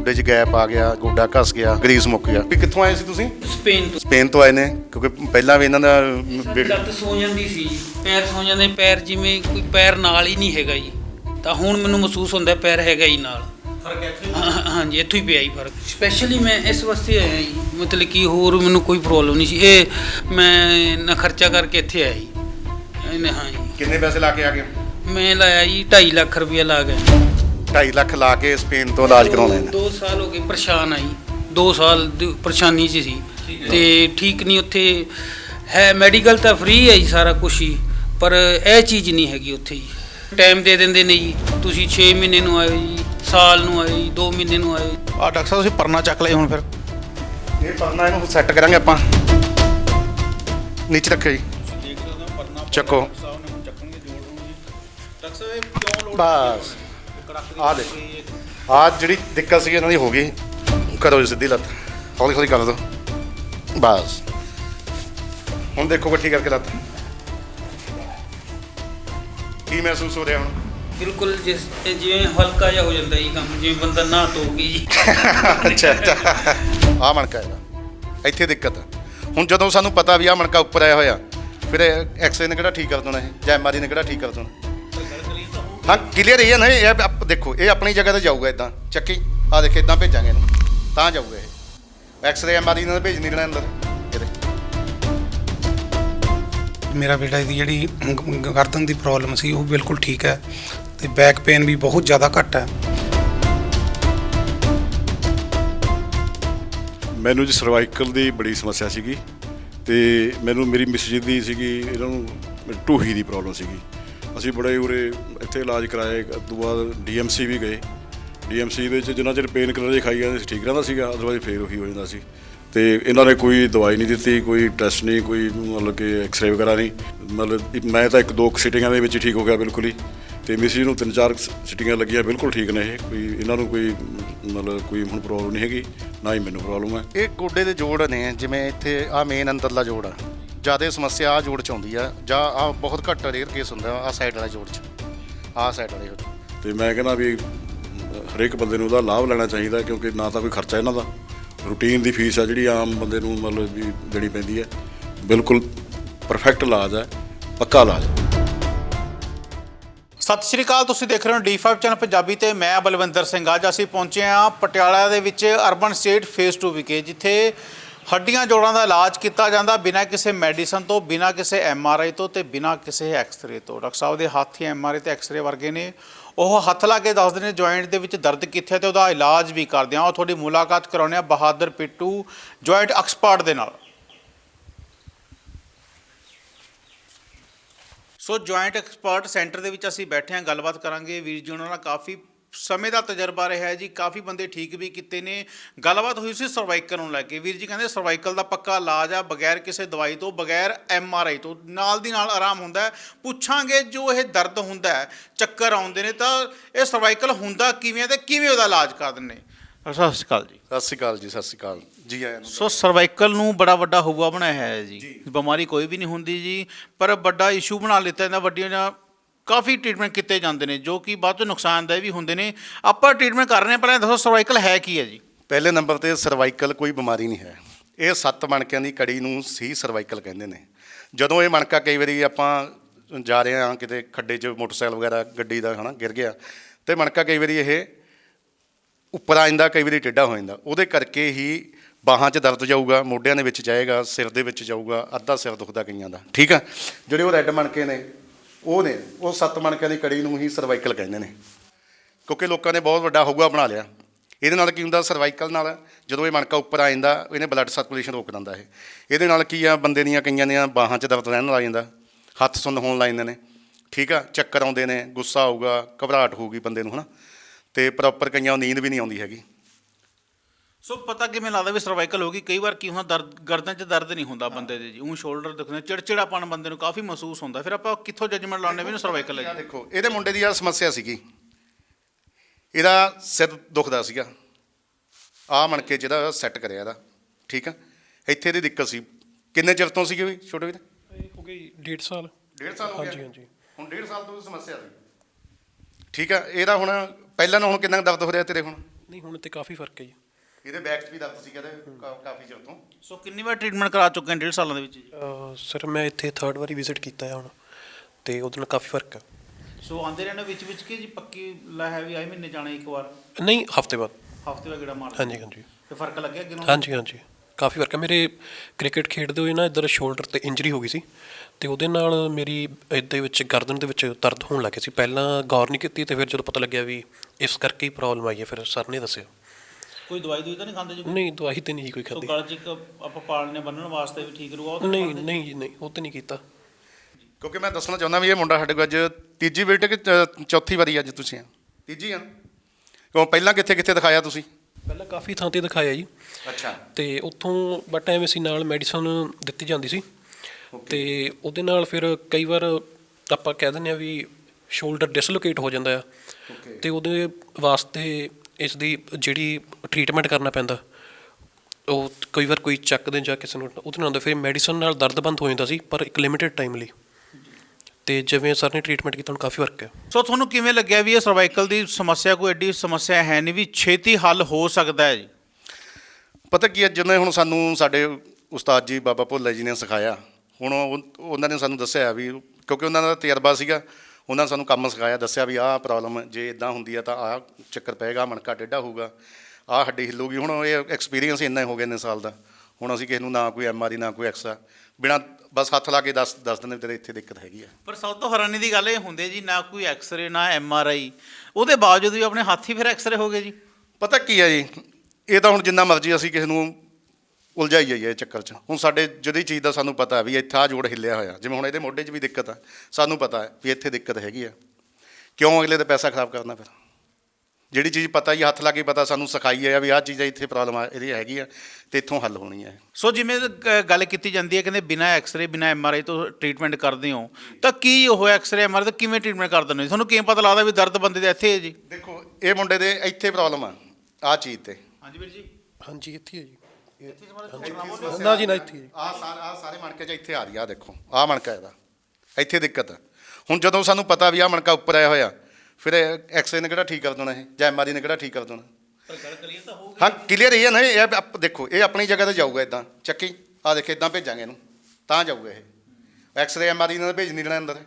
ਗੋਡੇ 'ਚ ਗੈਪ ਆ ਗਿਆ ਗੋਡਾ ਘਸ ਗਿਆ ਗਰੀਸ ਮੁੱਕ ਗਿਆ। ਵੀ ਕਿੱਥੋਂ ਆਏ ਸੀ ਤੁਸੀਂ? ਸਪੇਨ ਤੋਂ। ਸਪੇਨ ਤੋਂ ਆਏ ਨੇ ਕਿਉਂਕਿ ਪਹਿਲਾਂ ਵੀ ਇਹਨਾਂ ਦਾ ਬੇਟ- ਲੱਤ ਸੌ ਜਾਂਦੀ ਸੀ ਪੈਰ ਸੌ ਜਾਂਦੇ ਪੈਰ ਜਿਵੇਂ ਕੋਈ ਪੈਰ ਨਾਲ ਹੀ ਨਹੀਂ ਹੈਗਾ ਜੀ। ਤਾਂ ਹੁਣ ਮੈਨੂੰ ਮਹਿਸੂਸ ਹੁੰਦਾ ਪੈਰ ਹੈਗਾ ਹੀ ਨਾਲ। ਫ਼ਰਕ ਇੱਥੇ ਹਾਂ- ਹਾਂਜੀ ਇੱਥੋਂ ਹੀ ਪਿਆ ਹੀ ਫ਼ਰਕ। ਸਪੈਸ਼ਲੀ ਮੈਂ ਇਸ ਵਾਸਤੇ ਆਇਆ ਜੀ ਮਤਲਬ ਕਿ ਹੋਰ ਮੈਨੂੰ ਕੋਈ ਪ੍ਰੋਬਲਮ ਨਹੀਂ ਸੀ। ਇਹ ਮੈਂ ਨਾ ਖਰਚਾ ਕਰਕੇ ਇੱਥੇ ਆਇਆ ਜੀ। ਇਹਨੇ- ਹਾਂ ਜੀ। ਕਿੰਨੇ ਪੈਸੇ ਲਾ ਕੇ ਆ ਗਏ? ਮੈਂ ਲਾਇਆ ਜੀ 2.5 ਲੱਖ ਰੁਪਇਆ ਲਾ ਗਿਆ 2.5 ਲੱਖ ਲਾ ਕੇ ਸਪੇਨ ਤੋਂ ਇਲਾਜ ਕਰਾਉਣਾ ਹੈ ਦੋ ਸਾਲ ਹੋ ਗਏ ਪਰੇਸ਼ਾਨ ਆਈ। 2 ਸਾਲ ਦੀ ਪਰੇਸ਼ਾਨੀ 'ਚ ਸੀ। ਤੇ ਠੀਕ ਨਹੀਂ ਉੱਥੇ ਹੈ ਮੈਡੀਕਲ ਤਾਂ ਫ੍ਰੀ ਹੈ ਜੀ ਸਾਰਾ ਕੁਝ ਹੀ ਪਰ ਇਹ ਚੀਜ਼ ਨਹੀਂ ਹੈਗੀ ਉੱਥੇ ਜੀ। ਟਾਈਮ ਦੇ ਦਿੰਦੇ ਨੇ ਜੀ। ਤੁਸੀਂ 6 ਮਹੀਨੇ ਨੂੰ ਆਇਓ ਜੀ ਸਾਲ ਨੂੰ ਆਇਓ ਜੀ 2 ਮਹੀਨੇ ਨੂੰ ਆਇਓ ਜੀ। ਆ ਡਾਕਟਰ ਸਾਹਿਬ ਤੁਸੀਂ ਪਰਨਾ ਚੱਕ ਲਈ ਹੁਣ ਫਿਰ। ਇਹ ਪਰਨਾ ਇਹਨੂੰ ਸੈੱਟ ਕਰਾਂਗੇ ਆਪਾਂ। ਨੀਚੇ ਰੱਖਿਓ ਜੀ। ਚੱਕੋ। ਸਾਹਿਬ ਨੇ ਹੁਣ ਚੱਕਣਗੇ ਜੋੜ ਨੂੰ ਜੀ। ਡਾਕਟਰ ਸਾਹਿਬ ਇਹ ਕਿਉਂ ਲੋੜ ਬਸ। ਆ ਦੇ ਆ ਜਿਹੜੀ ਦਿੱਕਤ ਸੀ ਇਹਨਾਂ ਦੀ ਹੋ ਗਈ। ਕਰੋ ਜੀ ਸਿੱਧੀ ਲੱਤ। ਹੌਲੀ ਹੌਲੀ ਕਰ ਦੋ। ਬਸ। ਹੁਣ ਦੇਖੋ ਇਕੱਠੀ ਕਰਕੇ ਲੱਤ। ਕੀ ਮਹਿਸੂਸ ਹੋ ਰਿਹਾ ਹੁਣ? ਬਿਲਕੁਲ ਜਿਸ ਇਹ ਜਿਵੇਂ ਹਲਕਾ ਜਿਹਾ ਹੋ ਜਾਂਦਾ ਜੀ ਕੰਮ ਜਿਵੇਂ ਬੰਦਾ ਧੋ ਕੇ ਜੀ। ਅੱਛਾ ਅੱਛਾ। ਆ ਮਣਕਾ ਇਹਦਾ ਇੱਥੇ ਦਿੱਕਤ ਆ। ਹੁਣ ਜਦੋਂ ਸਾਨੂੰ ਪਤਾ ਵੀ ਆ ਮਣਕਾ ਉੱਪਰ ਆਇਆ ਹੋਇਆ ਫਿਰ ਐਕਸਰੇ ਨੇ ਕਿਹੜਾ ਠੀਕ ਕਰ ਦੇਣਾ ਇਹ? ਜਾਂ ਐਮਆਰਆਈ ਨੇ ਕਿਹੜਾ ਠੀਕ ਕਰ ਦੇਣਾ? ਹਾਂ ਕਲੀਅਰ ਹੀ ਹੈ ਨਾ ਇਹ ਆਪ- ਦੇਖੋ ਇਹ ਆਪਣੀ ਜਗ੍ਹਾ ਤੇ ਜਾਊਗਾ ਇਦਾਂ ਚੱਕੀ ਆ ਦੇਖ ਇਦਾਂ ਭੇਜਾਂਗੇ ਇਹਨੂੰ। ਤਾਂ ਜਾਊਗਾ ਇਹ। ਐਕਸਰੇ ਐਮਆਰਆਈ ਨਾਲ ਭੇਜ ਨਹੀਂ ਦੇਣਾ ਅੰਦਰ। ਇਹਦੇ ਮੇਰਾ ਬੇਟਾ ਦੀ ਜਿਹੜੀ ਗ- ਗ- ਗਰਦਨ ਦੀ ਪ੍ਰੋਬਲਮ ਸੀ ਉਹ ਬਿਲਕੁਲ ਠੀਕ ਹੈ ਤੇ ਬੈਕ ਪੇਨ ਵੀ ਬਹੁਤ ਜ਼ਿਆਦਾ ਘੱਟ ਹੈ। ਮੈਨੂੰ ਜੀ ਸਰਵਾਈਕਲ ਦੀ ਬੜੀ ਸਮੱਸਿਆ ਸੀਗੀ ਤੇ ਮੈਨੂੰ ਮੇਰੀ ਮਿਸਜੀ ਦੀ ਸੀਗੀ ਇਹਨਾਂ ਨੂੰ ਢੂਹੀ ਦੀ ਪ੍ਰੋਬਲਮ ਸੀਗੀ। ਅਸੀਂ ਬੜੇ ਉਰੇ ਇੱਥੇ ਇਲਾਜ ਕਰਾਏ ਤੋਂ ਬਾਅਦ ਡੀਐਮਸੀ ਵੀ ਗਏ। ਡੀਐਮਸੀ ਵਿੱਚ ਜਿੰਨਾ ਚਿਰ ਪੇਨ ਕਿਲਰ ਜੇ ਖਾਈ ਜਾਂਦੇ ਸੀ ਠੀਕ ਰਹਿੰਦਾ ਸੀਗਾ ਅਦਰਵਾਈਜ਼ ਫੇਰ ਉਹੀ ਹੋ ਜਾਂਦਾ ਸੀ। ਤੇ ਇਹਨਾਂ ਨੇ ਕੋਈ ਦਵਾਈ ਨਹੀਂ ਦਿੱਤੀ, ਕੋਈ ਟੈਸਟ ਨਹੀਂ, ਕੋਈ ਮਤਲਬ ਕਿ ਐਕਸਰੇ ਵਗੈਰਾ ਨਹੀਂ। ਮਤਲਬ ਮੈਂ ਤਾਂ ਇੱਕ ਦੋ ਕੁ ਸਿਟਿੰਗਾਂ ਦੇ ਵਿੱਚ ਹੀ ਠੀਕ ਹੋ ਗਿਆ ਬਿਲਕੁਲ ਹੀ। ਤੇ ਮਿਸੀ ਨੂੰ ਤਿੰਨ ਚਾਰ ਸਿਟਿੰਗਾਂ ਲੱਗੀਆਂ, ਬਿਲਕੁਲ ਠੀਕ ਨੇ ਇਹ। ਕੋਈ ਇਹਨਾਂ ਨੂੰ ਕੋਈ ਮਤਲਬ ਕੋਈ ਹੁਣ ਪ੍ਰੋਬਲਮ ਨਹੀਂ ਹੈਗੀ, ਨਾ ਹੀ ਮੈਨੂੰ ਪ੍ਰੋਬਲਮ ਹੈ। ਇਹ ਗੋਡੇ ਦੇ ਜੋੜ ਨੇ, ਜਿਵੇਂ ਇੱਥੇ ਆ ਮੇਨ ਅੰਦਰਲਾ ਜੋੜ ਆ। ਜ਼ਿਆਦਾ ਸਮੱਸਿਆ ਆ ਜੋੜ ਚ ਆਉਂਦੀ ਆ ਜਾਂ ਆ ਬਹੁਤ ਘੱਟ ਰੇਅਰ ਕੇਸ ਹੁੰਦਾ ਆ ਸਾਈਡ ਵਾਲੇ ਜੋੜ ਚ। ਆ ਸਾਈਡ ਵਾਲੇ ਜੋੜ 'ਚ। ਤੇ ਮੈਂ ਕਹਿੰਦਾ ਵੀ ਹਰੇਕ ਬੰਦੇ ਨੂੰ ਉਹਦਾ ਲਾਭ ਲੈਣਾ ਚਾਹੀਦਾ ਕਿਉਂਕਿ ਨਾ ਤਾਂ ਕੋਈ ਖਰਚਾ ਇਹਨਾਂ ਦਾ। ਰੂਟੀਨ ਦੀ ਫੀਸ ਆ ਜਿਹੜੀ ਆਮ ਬੰਦੇ ਨੂੰ ਮਤਲਬ ਵੀ ਦੇਣੀ ਪੈਂਦੀ ਹੈ ਬਿਲਕੁਲ ਪਰਫੈਕਟ ਇਲਾਜ ਹੈ ਪੱਕਾ ਇਲਾਜ ਹੈ ਸਤਿ ਸ਼੍ਰੀ ਅਕਾਲ ਤੁਸੀਂ ਦੇਖ ਰਹੇ ਹੋ D5 ਚੈਨਲ ਪੰਜਾਬੀ ਤੇ ਮੈਂ ਬਲਵਿੰਦਰ ਸਿੰਘ। ਅੱਜ ਅਸੀਂ ਪਹੁੰਚੇ ਹਾਂ ਪਟਿਆਲਾ ਦੇ ਵਿੱਚ ਅਰਬਨ ਸਟੇਟ ਫੇਸ 2 ਵਿਖੇ ਜਿੱਥੇ ਹੱਡੀਆਂ ਜੋੜਾਂ ਦਾ ਇਲਾਜ ਕੀਤਾ ਜਾਂਦਾ ਬਿਨਾਂ ਕਿਸੇ ਮੈਡੀਸਨ ਤੋਂ, ਬਿਨਾਂ ਕਿਸੇ ਐਮਆਰਆਈ ਤੋਂ ਤੇ ਬਿਨਾਂ ਕਿਸੇ ਐਕਸ-ਰੇ ਤੋਂ। ਡਾਕਟਰ ਸਾਹਿਬ ਦੇ ਹੱਥ ਹੀ ਐਮਆਰਆਈ ਤੇ ਐਕਸ-ਰੇ ਵਰਗੇ ਨੇ। ਉਹ ਹੱਥ ਲਾ ਕੇ ਦੱਸਦੇ ਨੇ, ਜੁਆਇੰਟ ਦੇ ਵਿੱਚ ਦਰਦ ਕਿੱਥੇ ਹੈ ਤੇ ਉਹਦਾ ਇਲਾਜ ਵੀ ਕਰਦੇ ਆ। ਉਹ ਤੁਹਾਡੀ ਮੁਲਾਕਾਤ ਕਰਾਉਂਦੇ ਆ ਬਹਾਦਰ ਪਿੱਟੂ, ਜੁਆਇੰਟ ਐਕਸਪਰਟ ਦੇ ਨਾਲ। ਸੋ ਜੁਆਇੰਟ ਐਕਸਪਰਟ ਸੈਂਟਰ ਦੇ ਵਿੱਚ ਅਸੀਂ ਬੈਠੇ ਹਾਂ ਗੱਲਬਾਤ ਕਰਾਂਗੇ। ਵੀਰ ਜੀ, ਉਹਨਾਂ ਨਾਲ ਕਾਫੀ ਸਮੇਂ ਦਾ ਤਜਰਬਾ ਰਿਹਾ ਹੈ ਜੀ ਕਾਫੀ ਬੰਦੇ ਠੀਕ ਵੀ ਕੀਤੇ ਨੇ। ਗੱਲਬਾਤ ਹੋਈ ਸੀ ਸਰਵਾਈਕਲ ਨੂੰ ਲੈ ਕੇ। ਵੀਰ ਜੀ ਕਹਿੰਦੇ ਸਰਵਾਈਕਲ ਦਾ ਪੱਕਾ ਇਲਾਜ ਆ ਬਗੈਰ ਕਿਸੇ ਦਵਾਈ ਤੋਂ ਬਗੈਰ ਐਮ ਆਰ ਆਈ ਤੋਂ। ਨਾਲ ਦੀ ਨਾਲ ਆਰਾਮ ਹੁੰਦਾ ਹੈ। ਪੁੱਛਾਂਗੇ ਜੋ ਇਹ ਦਰਦ ਹੁੰਦਾ ਹੈ ਚੱਕਰ ਆਉਂਦੇ ਨੇ ਤਾਂ ਇਹ ਸਰਵਾਈਕਲ ਹੁੰਦਾ ਕਿਵੇਂ ਹੈ ਤੇ ਕਿਵੇਂ ਉਹਦਾ ਇਲਾਜ ਕਰ ਦਿੰਦੇ ਸਤਿ ਸ਼੍ਰੀ ਅਕਾਲ ਜੀ। ਸਤਿ ਸ਼੍ਰੀ ਅਕਾਲ ਜੀ ਸਤਿ ਸ਼੍ਰੀ ਅਕਾਲ। ਜੀ ਆਇਆਂ ਨੂੰ। ਸੋ ਸਰਵਾਈਕਲ ਨੂੰ ਬੜਾ ਵੱਡਾ ਹਊਆ ਬਣਾਇਆ ਹੈ ਜੀ। ਬਿਮਾਰੀ ਕੋਈ ਵੀ ਨਹੀਂ ਹੁੰਦੀ ਜੀ ਪਰ ਵੱਡਾ ਇਸ਼ੂ ਬਣਾ ਲਿੱਤਾ ਇਹਨਾਂ ਵੱਡੀਆਂ ਜਾਂ ਕਾਫੀ ਟ੍ਰੀਟਮੈਂਟ ਕੀਤੇ ਜਾਂਦੇ ਨੇ, ਜੋ ਕਿ ਬਾਅਦ ਚ ਨੁਕਸਾਨਦਾਇਕ ਵੀ ਹੁੰਦੇ ਨੇ। ਆਪਾਂ ਟ੍ਰੀਟਮੈਂਟ ਕਰ ਰਹੇ ਹਾਂ, ਪਹਿਲਾਂ ਦੱਸੋ ਸਰਵਾਈਕਲ ਹੈ ਕੀ ਹੈ ਜੀ? ਪਹਿਲੇ ਨੰਬਰ ਤੇ ਸਰਵਾਈਕਲ ਕੋਈ ਬਿਮਾਰੀ ਨਹੀਂ ਹੈ। ਇਹ ਸੱਤ ਮਣਕਿਆਂ ਦੀ ਕੜੀ ਨੂੰ ਸੀ ਸਰਵਾਈਕਲ ਕਹਿੰਦੇ ਨੇ। ਜਦੋਂ ਇਹ ਮਣਕਾ ਕਈ ਵਾਰੀ ਆਪਾਂ ਜਾ ਰਹੇ ਹਾਂ, ਕਿਤੇ ਖੱਡੇ 'ਚ ਮੋਟਰਸਾਈਕਲ ਵਗੈਰਾ, ਗੱਡੀ ਦਾ, ਹਨਾ, ਗਿਰ ਗਿਆ, ਤੇ ਮਣਕਾ ਕਈ ਵਾਰੀ ਇਹ ਉੱਪਰ ਆ ਜਾਂਦਾ, ਕਈ ਵਾਰੀ ਟੇਢਾ ਹੋ ਜਾਂਦਾ। ਉਹਦੇ ਕਰਕੇ ਹੀ ਬਾਹਾਂ 'ਚ ਦਰਦ ਜਾਊਗਾ, ਮੋਢਿਆਂ ਦੇ ਵਿੱਚ ਜਾਏਗਾ, ਸਿਰ ਦੇ ਵਿੱਚ ਜਾਊਗਾ, ਅੱਧਾ ਸਿਰ ਦੁਖਦਾ ਕਈਆਂ ਦਾ। ਠੀਕ ਆ? ਜਿਹੜੇ ਉਹ ਰੈੱਡ ਮਣਕੇ ਨੇ ਉਹ ਨੇ, ਉਹ ਸੱਤ ਮਣਕਿਆਂ ਦੀ ਕੜੀ ਨੂੰ ਹੀ ਸਰਵਾਈਕਲ ਕਹਿੰਦੇ ਨੇ। ਕਿਉਂਕਿ ਲੋਕਾਂ ਨੇ ਬਹੁਤ ਵੱਡਾ ਹਊਆ ਬਣਾ ਲਿਆ। ਇਹਦੇ ਨਾਲ ਕੀ ਹੁੰਦਾ ਸਰਵਾਈਕਲ ਨਾਲ, ਜਦੋਂ ਇਹ ਮਣਕਾ ਉੱਪਰ ਆ ਜਾਂਦਾ, ਇਹਨੇ ਬਲੱਡ ਸਰਕੂਲੇਸ਼ਨ ਰੋਕ ਦਿੰਦਾ ਇਹ। ਇਹਦੇ ਨਾਲ ਕੀ ਆ, ਬੰਦੇ ਦੀਆਂ ਕਈਆਂ ਦੀਆਂ ਬਾਹਾਂ 'ਚ ਦਰਦ ਰਹਿਣ ਲੱਗ ਜਾਂਦਾ। ਹੱਥ ਸੁੰਨ ਹੋਣ ਲੱਗ ਜਾਂਦੇ ਨੇ। ਠੀਕ ਆ, ਚੱਕਰ ਆਉਂਦੇ ਨੇ, ਗੁੱਸਾ ਆਊਗਾ, ਘਬਰਾਹਟ ਹੋਊਗੀ ਬੰਦੇ ਨੂੰ, ਹਨਾ। ਤੇ ਪ੍ਰੋਪਰ ਕਈਆਂ ਨੂੰ ਨੀਂਦ ਵੀ ਨਹੀਂ ਆਉਂਦੀ ਹੈਗੀ। ਸੋ ਪਤਾ ਕਿਵੇਂ ਲੱਗਦਾ ਵੀ ਸਰਵਾਈਕਲ ਹੋ ਗਈ? ਕਈ ਵਾਰ ਕੀ ਹੁੰਦਾ ਦਰਦ ਗਰਦਨ 'ਚ ਦਰਦ ਨਹੀਂ ਹੁੰਦਾ ਬੰਦੇ ਦੇ ਜੀ। ਉਹ ਸ਼ੋਲਡਰ ਦੁਖਦੇ ਚਿੜਚਿੜਾਪਨ ਬੰਦੇ ਨੂੰ ਕਾਫੀ ਮਹਿਸੂਸ ਹੁੰਦਾ। ਫਿਰ ਆਪਾਂ ਕਿੱਥੋਂ ਜੱਜਮੈਂਟ ਲਾਉਂਦੇ ਵੀ ਇਹਨੂੰ ਸਰਵਾਈਕਲ ਹੈ ਜੀ? ਦੇਖੋ ਇਹਦੇ ਮੁੰਡੇ ਦੀ ਆ ਸਮੱਸਿਆ ਸੀਗੀ। ਇਹਦਾ ਸਿਰ ਦੁਖਦਾ ਸੀਗਾ। ਆ ਮਣਕੇ ਜਿਹਦਾ ਸੈੱਟ ਕਰਿਆ ਇਹਦਾ। ਠੀਕ ਆ? ਇੱਥੇ ਦੀ ਦਿੱਕਤ ਸੀ। ਕਿੰਨੇ ਚਿਰ ਤੋਂ ਸੀਗੀ ਵੀ ਛੋਟੇ ਵੀਰ? ਇਹ ਹੋ ਗਈ ਡੇਢ ਸਾਲ। ਡੇਢ ਸਾਲ ਹੋ ਗਿਆ? ਹਾਂਜੀ, ਹਾਂਜੀ। ਹੁਣ ਡੇਢ ਸਾਲ ਤੋਂ ਸਮੱਸਿਆ ਸੀ ਠੀਕ ਆ? ਇਹਦਾ ਹੁਣ ਪਹਿਲਾਂ ਨਾਲੋਂ ਹੁਣ ਕਿੰਨਾ ਕੁ ਦਰਦ ਹੋ ਰਿਹਾ ਤੇਰੇ ਹੁਣ? ਨਹੀਂ ਹੁਣ ਤੇ ਕਾਫੀ ਫ਼ਰਕ ਹੈ ਜੀ। ਇਹਦੇ ਬੈਕ 'ਚ ਵੀ ਦਰਦ ਸੀ ਕਹਿੰਦੇ ਕਾ- ਕਾਫੀ ਚਿਰ ਤੋਂ। ਸੋ ਕਿੰਨੀ ਵਾਰ ਟ੍ਰੀਟਮੈਂਟ ਕਰਾ ਚੁੱਕੇ ਨੇ ਡੇਢ ਸਾਲਾਂ ਦੇ ਵਿੱਚ ਜੀ? ਸਰ ਮੈਂ ਇੱਥੇ ਥਰਡ ਵਾਰੀ ਵਿਜ਼ਿਟ ਕੀਤਾ ਹੈ ਹੁਣ। ਤੇ ਉਹਦੇ ਨਾਲ ਕਾਫੀ ਫ਼ਰਕ ਹੈ। ਸੋ ਆਂਦੇ ਰਹਿੰਦੇ ਵਿੱਚ ਵਿੱਚ ਕਿ ਜੀ ਪੱਕੀ ਲੈ ਹੈ ਵੀ ਆਈ ਮਹੀਨੇ ਜਾਣਾ ਇੱਕ ਵਾਰ? ਨਹੀਂ ਹਫ਼ਤੇ ਬਾਅਦ। ਹਫ਼ਤੇ ਦਾ ਗੇੜਾ ਮਾਰ ਹਾਂਜੀ ਹਾਂਜੀ। ਤੇ ਫ਼ਰਕ ਲੱਗਿਆ ਅੱਗੇ ਨੂੰ ਹਾਂਜੀ ਹਾਂਜੀ। ਕਾਫੀ ਫ਼ਰਕ ਹੈ। ਮੇਰੇ ਕ੍ਰਿਕਟ ਖੇਡਦੇ ਹੋਏ ਨਾ ਇੱਧਰ ਸ਼ੋਲਡਰ ਤੇ ਇੰਜਰੀ ਹੋ ਗਈ ਸੀ। ਤੇ ਉਹਦੇ ਨਾਲ ਮੇਰੀ ਇਹਦੇ ਵਿੱਚ ਗਰਦਨ ਦੇ ਵਿੱਚ ਦਰਦ ਹੋਣ ਲੱਗ ਗਿਆ ਸੀ। ਪਹਿਲਾਂ ਗੌਰ ਨਹੀਂ ਕੀਤੀ ਤੇ ਫਿਰ ਜਦੋਂ ਪਤਾ ਲੱਗਿਆ ਵੀ ਇਸ ਕਰਕੇ ਹੀ ਪ੍ਰੋਬਲਮ ਆਈ ਹੈ ਫਿਰ ਸਰ ਨੇ ਦੱਸਿਆ। ਕੋਈ ਦਵਾਈ ਦੂਈ ਤਾਂ ਨਹੀਂ ਖਾਂਦੇ ਜੀ? ਨਹੀਂ ਦਵਾਈ ਤੇ ਨਹੀਂ ਜੀ ਕੋਈ ਸੋ ਖਾਦੀ ਗਲ ਚ ਇੱਕ ਆਪਾਂ ਪਾਲਣੇ ਬੰਨਣ ਵਾਸਤੇ ਵੀ ਠੀਕ ਰਹੂਗਾ ਉਹ ਤਾਂ ਨਹੀਂ ਖਾਂਦੇ? ਨਹੀਂ ਜੀ, ਨਹੀਂ ਉਹ ਤੇ ਨਹੀਂ ਕੀਤਾ। ਕਿਉਂਕਿ ਮੈਂ ਦੱਸਣਾ ਚਾਹੁੰਦਾ ਵੀ ਇਹ ਮੁੰਡਾ ਸਾਡੇ ਕੋਲ ਅੱਜ ਤੀਜੀ ਵਿਜ਼ਿਟ ਕਿ ਚ- ਚੌਥੀ ਵਾਰੀ ਅੱਜ ਤੁਸੀਂ ਆ। ਤੀਜੀ ਆ ਕਿਉਂ ਪਹਿਲਾਂ ਕਿੱਥੇ ਕਿੱਥੇ ਦਿਖਾਇਆ ਤੁਸੀਂ? ਪਹਿਲਾਂ ਕਾਫੀ ਥਾਂ ਤੇ ਦਿਖਾਇਆ ਜੀ। ਅੱਛਾ। ਤੇ ਉੱਥੋਂ ਬਟ ਐਵੇਂ ਸੀ ਨਾਲ ਮੈਡੀਸਨ ਦਿੱਤੀ ਜਾਂਦੀ ਸੀ। ਤੇ ਉਹਦੇ ਨਾਲ ਫਿਰ ਕਈ ਵਾਰ ਆਪਾਂ ਕਹਿ ਦਿੰਦੇ ਆ ਵੀ ਸ਼ੋਲਡਰ ਡਿਸਲੋਕੇਟ ਹੋ ਜਾਂਦਾ ਆ। ਤੇ ਉਹਦੇ ਵਾਸਤੇ ਇਸ ਦੀ ਜਿਹੜੀ ਟ੍ਰੀਟਮੈਂਟ ਕਰਨਾ ਪੈਂਦਾ। ਉਹ ਕਈ ਵਾਰ ਕੋਈ ਚੱਕਦੇ ਜਾਂ ਕਿਸੇ ਨੂੰ ਉਹਦੇ ਨਾਲ ਹੁੰਦਾ। ਫਿਰ ਮੈਡੀਸਨ ਨਾਲ ਦਰਦ ਬੰਦ ਹੋ ਜਾਂਦਾ ਸੀ ਪਰ ਇੱਕ ਲਿਮਿਟਿਡ ਟਾਈਮ ਲਈ। ਤੇ ਜਿਵੇਂ ਸਰ ਨੇ ਟ੍ਰੀਟਮੈਂਟ ਕੀਤਾ ਹੁਣ ਕਾਫੀ ਫ਼ਰਕ ਹੈ। ਸੋ ਤੁਹਾਨੂੰ ਕਿਵੇਂ ਲੱਗਿਆ ਵੀ ਇਹ ਸਰਵਾਈਕਲ ਦੀ ਸਮੱਸਿਆ ਕੋਈ ਐਡੀ ਸਮੱਸਿਆ ਹੈ ਨਹੀਂ ਵੀ ਛੇਤੀ ਹੱਲ ਹੋ ਸਕਦਾ ਹੈ ਜੀ? ਪਤਾ ਕੀ ਹੈ ਜਿਵੇਂ ਹੁਣ ਸਾਨੂੰ ਸਾਡੇ ਉਸਤਾਦ ਜੀ ਬਾਬਾ ਭੋਲਾ ਜੀ ਨੇ ਸਿਖਾਇਆ ਹੁਣ ਉਹ- ਉਹਨਾਂ ਨੇ ਸਾਨੂੰ ਦੱਸਿਆ ਵੀ ਕਿਉਂਕਿ ਉਹਨਾਂ ਦਾ ਤਜਰਬਾ ਸੀਗਾ ਉਹਨਾਂ ਨੇ ਸਾਨੂੰ ਕੰਮ ਸਿਖਾਇਆ ਦੱਸਿਆ ਵੀ ਆਹ ਪ੍ਰੋਬਲਮ ਜੇ ਇਦਾਂ ਹੁੰਦੀ ਆ ਤਾਂ ਆਹ ਚੱਕਰ ਪਏਗਾ ਮਣਕਾ ਟੇਢਾ ਹੋਊਗਾ। ਆਹ ਹੱਡੀ ਹਿੱਲੂਗੀ। ਹੁਣ ਇਹ ਐਕਸਪੀਰੀਅੰਸ ਇੰਨਾ ਹੀ ਹੋ ਗਿਆ ਇੰਨੇ ਸਾਲ ਦਾ। ਹੁਣ ਅਸੀਂ ਕਿਸੇ ਨੂੰ ਨਾ ਕੋਈ ਐਮਆਰਆਈ ਨਾ ਕੋਈ ਐਕਸਰਾ ਬਿਨਾ ਬਸ ਹੱਥ ਲਾ ਕੇ ਦੱਸ ਦੱਸ ਦਿੰਦੇ ਤੇਰੇ ਇੱਥੇ ਦਿੱਕਤ ਹੈਗੀ ਆ। ਪਰ ਸਭ ਤੋਂ ਹੈਰਾਨੀ ਦੀ ਗੱਲ ਇਹ ਹੁੰਦੀ ਜੀ ਨਾ ਕੋਈ ਐਕਸ-ਰੇ ਨਾ ਐਮ-ਆਰ-ਆਈ ਉਹਦੇ ਬਾਵਜੂਦ ਵੀ ਆਪਣੇ ਹੱਥ ਹੀ ਫਿਰ ਐਕਸ-ਰੇ ਹੋ ਗਏ ਜੀ। ਪਤਾ ਕੀ ਹੈ ਜੀ ਇਹ ਤਾਂ ਹੁਣ ਜਿੰਨਾ ਮਰਜ਼ੀ ਅਸੀਂ ਕਿਸੇ ਨੂੰ ਉਲਝਾਈ ਜਾਈਏ ਚੱਕਰ 'ਚ। ਹੁਣ ਸਾਡੇ ਜਿਹੜੀ ਚੀਜ਼ ਦਾ ਸਾਨੂੰ ਪਤਾ ਵੀ ਇੱਥੇ ਆ ਜੋੜ ਹਿੱਲਿਆ ਹੋਇਆ ਜਿਵੇਂ ਹੁਣ ਇਹਦੇ ਮੋਢੇ 'ਚ ਵੀ ਦਿੱਕਤ ਆ ਸਾਨੂੰ ਪਤਾ ਹੈ ਵੀ ਇੱਥੇ ਦਿੱਕਤ ਹੈਗੀ ਆ। ਕਿਉਂ ਅਗਲੇ ਦਾ ਪੈਸਾ ਖਰਾਬ ਕਰਨਾ ਫਿਰ? ਜਿਹੜੀ ਚੀਜ਼ ਪਤਾ ਹੀ ਹੱਥ ਲਾ ਕੇ ਪਤਾ ਸਾਨੂੰ ਸਿਖਾਈ ਹੈ ਵੀ ਆਹ ਚੀਜ਼ ਇੱਥੇ ਪ੍ਰੋਬਲਮ ਆ ਇਹਦੀ ਹੈਗੀ ਆ ਤੇ ਇੱਥੋਂ ਹੱਲ ਹੋਣੀ ਹੈ ਸੋ ਜਿਵੇਂ ਗ- ਗੱਲ ਕੀਤੀ ਜਾਂਦੀ ਹੈ ਕਹਿੰਦੇ ਬਿਨਾ ਐਕਸ-ਰੇ ਬਿਨਾ ਐਮ-ਆਰ-ਆਈ ਤੋਂ ਟ੍ਰੀਟਮੈਂਟ ਕਰਦੇ ਹੋ ਤਾਂ ਕੀ ਉਹ ਐਕਸ-ਰੇ ਐਮ-ਆਰ-ਆਈ ਤੋਂ ਕਿਵੇਂ ਟ੍ਰੀਟਮੈਂਟ ਕਰ ਦਿੰਦੇ ਹੋ? ਤੁਹਾਨੂੰ ਕਿਵੇਂ ਪਤਾ ਲੱਗਦਾ ਵੀ ਦਰਦ ਬੰਦੇ ਦੇ ਇੱਥੇ ਹੈ ਜੀ? ਦੇਖੋ ਇਹ ਮੁੰਡੇ ਦੇ ਇੱਥੇ ਪ੍ਰੋਬਲਮ ਆ ਆਹ ਚੀਜ਼ ਤੇ। ਹਾਂਜੀ ਵੀਰ ਜੀ। ਹਾਂਜੀ ਇੱਥੇ ਹੈ ਜੀ। ਨਾ ਜੀ ਨਾ ਇੱਥੇ ਹੈ ਜੀ। ਆਹ ਸਾਰੇ ਆਹ ਸਾਰੇ ਮਣਕੇ 'ਚ ਇੱਥੇ ਆ ਰਹੀ ਆ ਆਹ ਦੇਖੋ ਆਹ ਮਣਕਾ ਇਹਦਾ। ਇੱਥੇ ਦਿੱਕਤ ਆ। ਹੁਣ ਜਦੋਂ ਸਾਨੂੰ ਪਤਾ ਵੀ ਆਹ ਮਣਕਾ ਉੱਪਰ ਆਇਆ ਹੋਇਆ ਫਿਰ ਐਕਸਰੇ ਨੇ ਕਿਹੜਾ ਠੀਕ ਕਰ ਦੇਣਾ ਇਹ? ਜਾਂ ਐਮਆਰਆਈ ਨੇ ਕਿਹੜਾ ਠੀਕ ਕਰ ਦੇਣਾ? ਪਰ ਗੱਲ ਕਲੀਅਰ ਤਾਂ ਹੋਊਗੀ। ਹਾਂ ਕਲੀਅਰ ਹੀ ਹੈ ਨਾ ਇਹ ਆਪ- ਦੇਖੋ ਇਹ ਆਪਣੀ ਜਗ੍ਹਾ ਤੇ ਜਾਊਗਾ ਇਦਾਂ ਚੱਕੀ ਆ ਦੇਖੇ ਇਦਾਂ ਭੇਜਾਂਗੇ ਇਹਨੂੰ। ਤਾਂ ਜਾਊਗਾ ਇਹ। ਐਕਸਰੇ ਐਮਆਰਆਈ ਨਾਲ ਭੇਜ ਨਹੀਂ ਦੇਣਾ ਅੰਦਰ।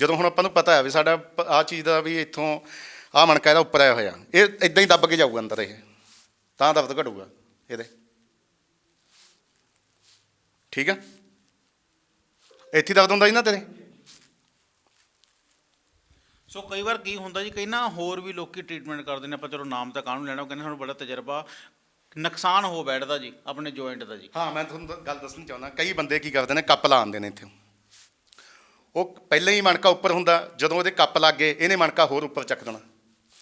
ਜਦੋਂ ਹੁਣ ਆਪਾਂ ਨੂੰ ਪਤਾ ਹੈ ਵੀ ਸਾਡਾ ਆ ਚੀਜ਼ ਦਾ ਵੀ ਇੱਥੋਂ ਆ ਮਣਕਾ ਇਹਦਾ ਉੱਪਰ ਆਇਆ ਹੋਇਆ। ਇਹ ਇਦਾਂ ਹੀ ਦੱਬ ਕੇ ਜਾਊਗਾ ਅੰਦਰ ਇਹ। ਤਾਂ ਦਰਦ ਘਟੂਗਾ ਇਹਦੇ। ਠੀਕ ਆ? ਇੱਥੇ ਹੀ ਦਰਦ ਹੁੰਦਾ ਜੀ ਨਾ ਤੇਰੇ? ਸੋ ਕਈ ਵਾਰ ਕੀ ਹੁੰਦਾ ਜੀ, ਕਈ ਨਾ ਹੋਰ ਵੀ ਲੋਕੀ ਟ੍ਰੀਟਮੈਂਟ ਕਰਦੇ ਨੇ, ਆਪਾਂ ਚਲੋ ਨਾਮ ਤਾਂ ਕਾਹਨੂੰ ਲੈਣਾ, ਉਹ ਕਹਿੰਦੇ ਸਾਨੂੰ ਬੜਾ ਤਜਰਬਾ ਨੁਕਸਾਨ ਹੋ ਬੈਠਦਾ ਜੀ, ਆਪਣੇ ਜੁਆਇੰਟ ਦਾ ਜੀ। ਹਾਂ, ਮੈਂ ਤੁਹਾਨੂੰ ਦ- ਗੱਲ ਦੱਸਣੀ ਚਾਹੁੰਦਾ, ਕਈ ਬੰਦੇ ਕੀ ਕਰਦੇ ਨੇ, ਕੱਪ ਲਾਉਂਦੇ ਨੇ ਇੱਥੇ। ਉਹ ਪਹਿਲਾਂ ਹੀ ਮਣਕਾ ਉੱਪਰ ਹੁੰਦਾ, ਜਦੋਂ ਉਹਦੇ ਕੱਪ ਲੱਗ ਗਏ, ਇਹਨੇ ਮਣਕਾ ਹੋਰ ਉੱਪਰ ਚੱਕ ਦੇਣਾ।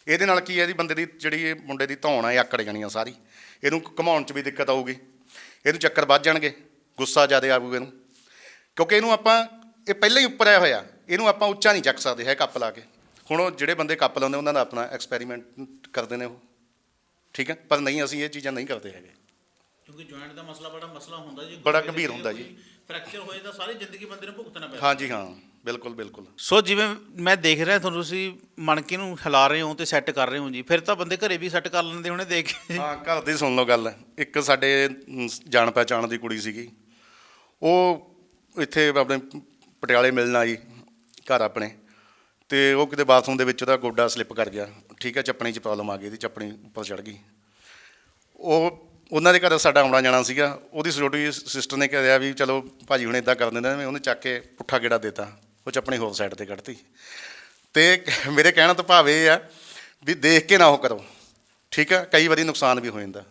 ਇਹਦੇ ਨਾਲ ਕੀ ਹੈ ਜੀ, ਬੰਦੇ ਦੀ ਜਿਹੜੀ ਇਹ ਮੁੰਡੇ ਦੀ ਧੌਣ ਆ, ਇਹ ਆਕੜ ਜਾਣੀ ਆ ਸਾਰੀ। ਇਹਨੂੰ ਘਮਾਉਣ 'ਚ ਵੀ ਦਿੱਕਤ ਆਊਗੀ। ਇਹਨੂੰ ਚੱਕਰ ਵੱਧ ਜਾਣਗੇ, ਗੁੱਸਾ ਜ਼ਿਆਦਾ ਆਊਗਾ ਇਹਨੂੰ। ਕਿਉਂਕਿ ਇਹਨੂੰ ਆਪਾਂ, ਇਹ ਪਹਿਲਾਂ ਹੀ ਉੱਪਰ ਆਇਆ ਹੋਇਆ, ਇਹਨੂੰ ਆਪਾਂ ਉੱਚਾ ਨਹੀਂ ਚੱਕ ਸਕਦੇ, ਹੈ ਕੱਪ ਲਾ ਕੇ। ਹੁਣ ਉਹ ਜਿਹੜੇ ਬੰਦੇ ਕੱਪ ਲਾਉਂਦੇ ਉਹਨਾਂ ਦਾ ਆਪਣਾ ਐਕਸਪੈਰੀਮੈਂਟ ਕਰਦੇ ਨੇ ਉਹ। ਠੀਕ ਹੈ? ਪਰ ਨਹੀਂ ਅਸੀਂ ਇਹ ਚੀਜ਼ਾਂ ਨਹੀਂ ਕਰਦੇ ਹੈਗੇ। ਕਿਉਂਕਿ ਜੁਆਇੰਟ ਦਾ ਮਸਲਾ ਬੜਾ ਮਸਲਾ ਹੁੰਦਾ ਜੀ ਬੜਾ ਗੰਭੀਰ ਹੁੰਦਾ ਜੀ। ਫ੍ਰੈਕਚਰ ਹੋਏ ਤਾਂ ਸਾਰੀ ਜ਼ਿੰਦਗੀ ਬੰਦੇ ਨੂੰ ਭੁਗਤਣਾ ਪੈਂਦਾ। ਹਾਂਜੀ ਹਾਂ। ਬਿਲਕੁਲ ਬਿਲਕੁਲ। ਸੋ ਜਿਵੇਂ ਮੈਂ ਦੇਖ ਰਿਹਾ ਤੁਹਾਨੂੰ ਤੁਸੀਂ ਮਣਕੇ ਨੂੰ ਹਿਲਾ ਰਹੇ ਹੋ ਤੇ ਸੈੱਟ ਕਰ ਰਹੇ ਹੋ ਜੀ ਫਿਰ ਤਾਂ ਬੰਦੇ ਘਰੇ ਵੀ ਸੈੱਟ ਕਰ ਲੈਂਦੇ ਹੋਣੇ ਦੇਖ ਕੇ। ਹਾਂ ਘਰ ਦੀ ਸੁਣ ਲਓ ਗੱਲ। ਇੱਕ ਸਾਡੇ ਜਾਣ ਪਹਿਚਾਣ ਦੀ ਕੁੜੀ ਸੀਗੀ। ਉਹ ਇੱਥੇ ਆਪਣੇ ਪਟਿਆਲੇ ਮਿਲਣ ਆਈ ਘਰ ਆਪਣੇ। ਤੇ ਉਹ ਕਿਤੇ ਬਾਥਰੂਮ ਦੇ ਵਿੱਚ ਉਹਦਾ ਗੋਡਾ ਸਲਿੱਪ ਕਰ ਗਿਆ। ਠੀਕ ਹੈ ਚੱਪਣੀ 'ਚ ਪ੍ਰੋਬਲਮ ਆ ਗਈ ਇਹਦੀ ਚੱਪਣੀ ਉੱਪਰ ਚੜ ਗਈ। ਉਹ ਉਹਨਾਂ ਦੇ ਘਰ ਸਾਡਾ ਆਉਣਾ ਜਾਣਾ ਸੀਗਾ। ਉਹਦੀ ਸਿਕਿਉਰਿਟੀ ਸਿਸਟਰ ਨੇ ਕਿਹਾ ਵੀ ਚਲੋ ਭਾਜੀ ਹੁਣ ਇਦਾਂ ਕਰ ਦਿੰਦੇ ਨੇ ਉਹਨੇ ਚੱਕ ਕੇ ਪੁੱਠਾ ਗੇੜਾ ਦਿੱਤਾ। ਉਹ ਚੱਪਣੀ ਹੋਰ ਸਾਈਡ ਤੇ ਕੱਢਤੀ। ਤੇ ਮੇਰੇ ਕਹਿਣ ਤੋਂ ਭਾਵ ਇਹ ਆ ਵੀ ਦੇਖ ਕੇ ਨਾ ਉਹ ਕਰੋ। ਠੀਕ ਆ ਕਈ ਵਾਰੀ ਨੁਕਸਾਨ ਵੀ ਹੋ ਜਾਂਦਾ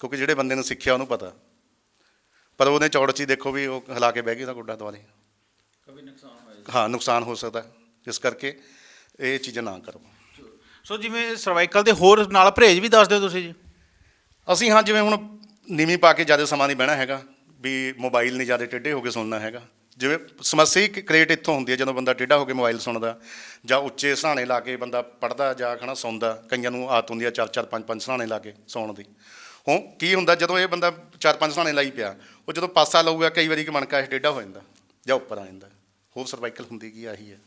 ਕਿਉਂਕਿ ਜਿਹੜੇ ਬੰਦੇ ਨੂੰ ਸਿੱਖਿਆ ਉਹਨੂੰ ਪਤਾ। ਪਰ ਉਹਨੇ ਚੌੜ 'ਚ ਹੀ ਦੇਖੋ ਵੀ ਉਹ ਹਿਲਾ ਕੇ ਬਹਿ ਗਈ ਉਹਦਾ ਗੁੱਡਾ ਦੁਆਲੇ ਕभी ਨੁਕਸਾਨ ਹੋਇਆ? ਹਾਂ ਨੁਕਸਾਨ ਹੋ ਸਕਦਾ। ਇਸ ਕਰਕੇ ਇਹ ਚੀਜ਼ਾਂ ਨਾ ਕਰੋ। ਸੋ ਜਿਵੇਂ ਸਰਵਾਈਕਲ ਦੇ ਹੋਰ ਨਾਲ ਪਰਹੇਜ਼ ਵੀ ਦੱਸ ਦਿਓ ਤੁਸੀਂ ਜੀ। ਅਸੀਂ ਹਾਂ ਜਿਵੇਂ ਹੁਣ ਨੀਵੀਂ ਪਾ ਕੇ ਜ਼ਿਆਦਾ ਸਮਾਂ ਨਹੀਂ ਬਹਿਣਾ ਹੈਗਾ ਵੀ ਮੋਬਾਈਲ ਨਹੀਂ ਜ਼ਿਆਦਾ ਟੇਢੇ ਹੋ ਕੇ ਸੁਣਨਾ ਹੈਗਾ। ਜਿਵੇਂ ਸਮੱਸਿਆ ਹੀ ਕ੍ਰੀਏਟ ਇੱਥੋਂ ਹੁੰਦੀ ਹੈ ਜਦੋਂ ਬੰਦਾ ਟੇਢਾ ਹੋ ਕੇ ਮੋਬਾਈਲ ਸੁਣਦਾ ਜਾਂ ਉੱਚੇ ਸਹਾਣੇ ਲਾ ਕੇ ਬੰਦਾ ਪੜਦਾ ਜਾਂ ਖਣਾ ਸੌਂਦਾ ਕਈਆਂ ਨੂੰ ਆਦਤ ਹੁੰਦੀ ਆ ਚਾਰ ਚਾਰ ਪੰਜ ਪੰਜ ਸਹਾਣੇ ਲਾ ਕੇ ਸੌਣ ਦੀ। ਹੁਣ ਕੀ ਹੁੰਦਾ ਜਦੋਂ ਇਹ ਬੰਦਾ ਚਾਰ ਪੰਜ ਸਹਾਣੇ ਲਾਈ ਪਿਆ ਉਹ ਜਦੋਂ ਪਾਸਾ ਲਊਗਾ ਕਈ ਵਾਰੀ ਕਿ ਮਣਕਾ ਇਹ ਟੇਢਾ ਹੋ ਜਾਂਦਾ ਜਾਂ ਉੱਪਰ ਆ ਜਾਂਦਾ। ਹੋਰ ਸਰਵਾਈਕਲ ਹੁੰਦੀ ਕੀ ਆਹੀ ਹੈ।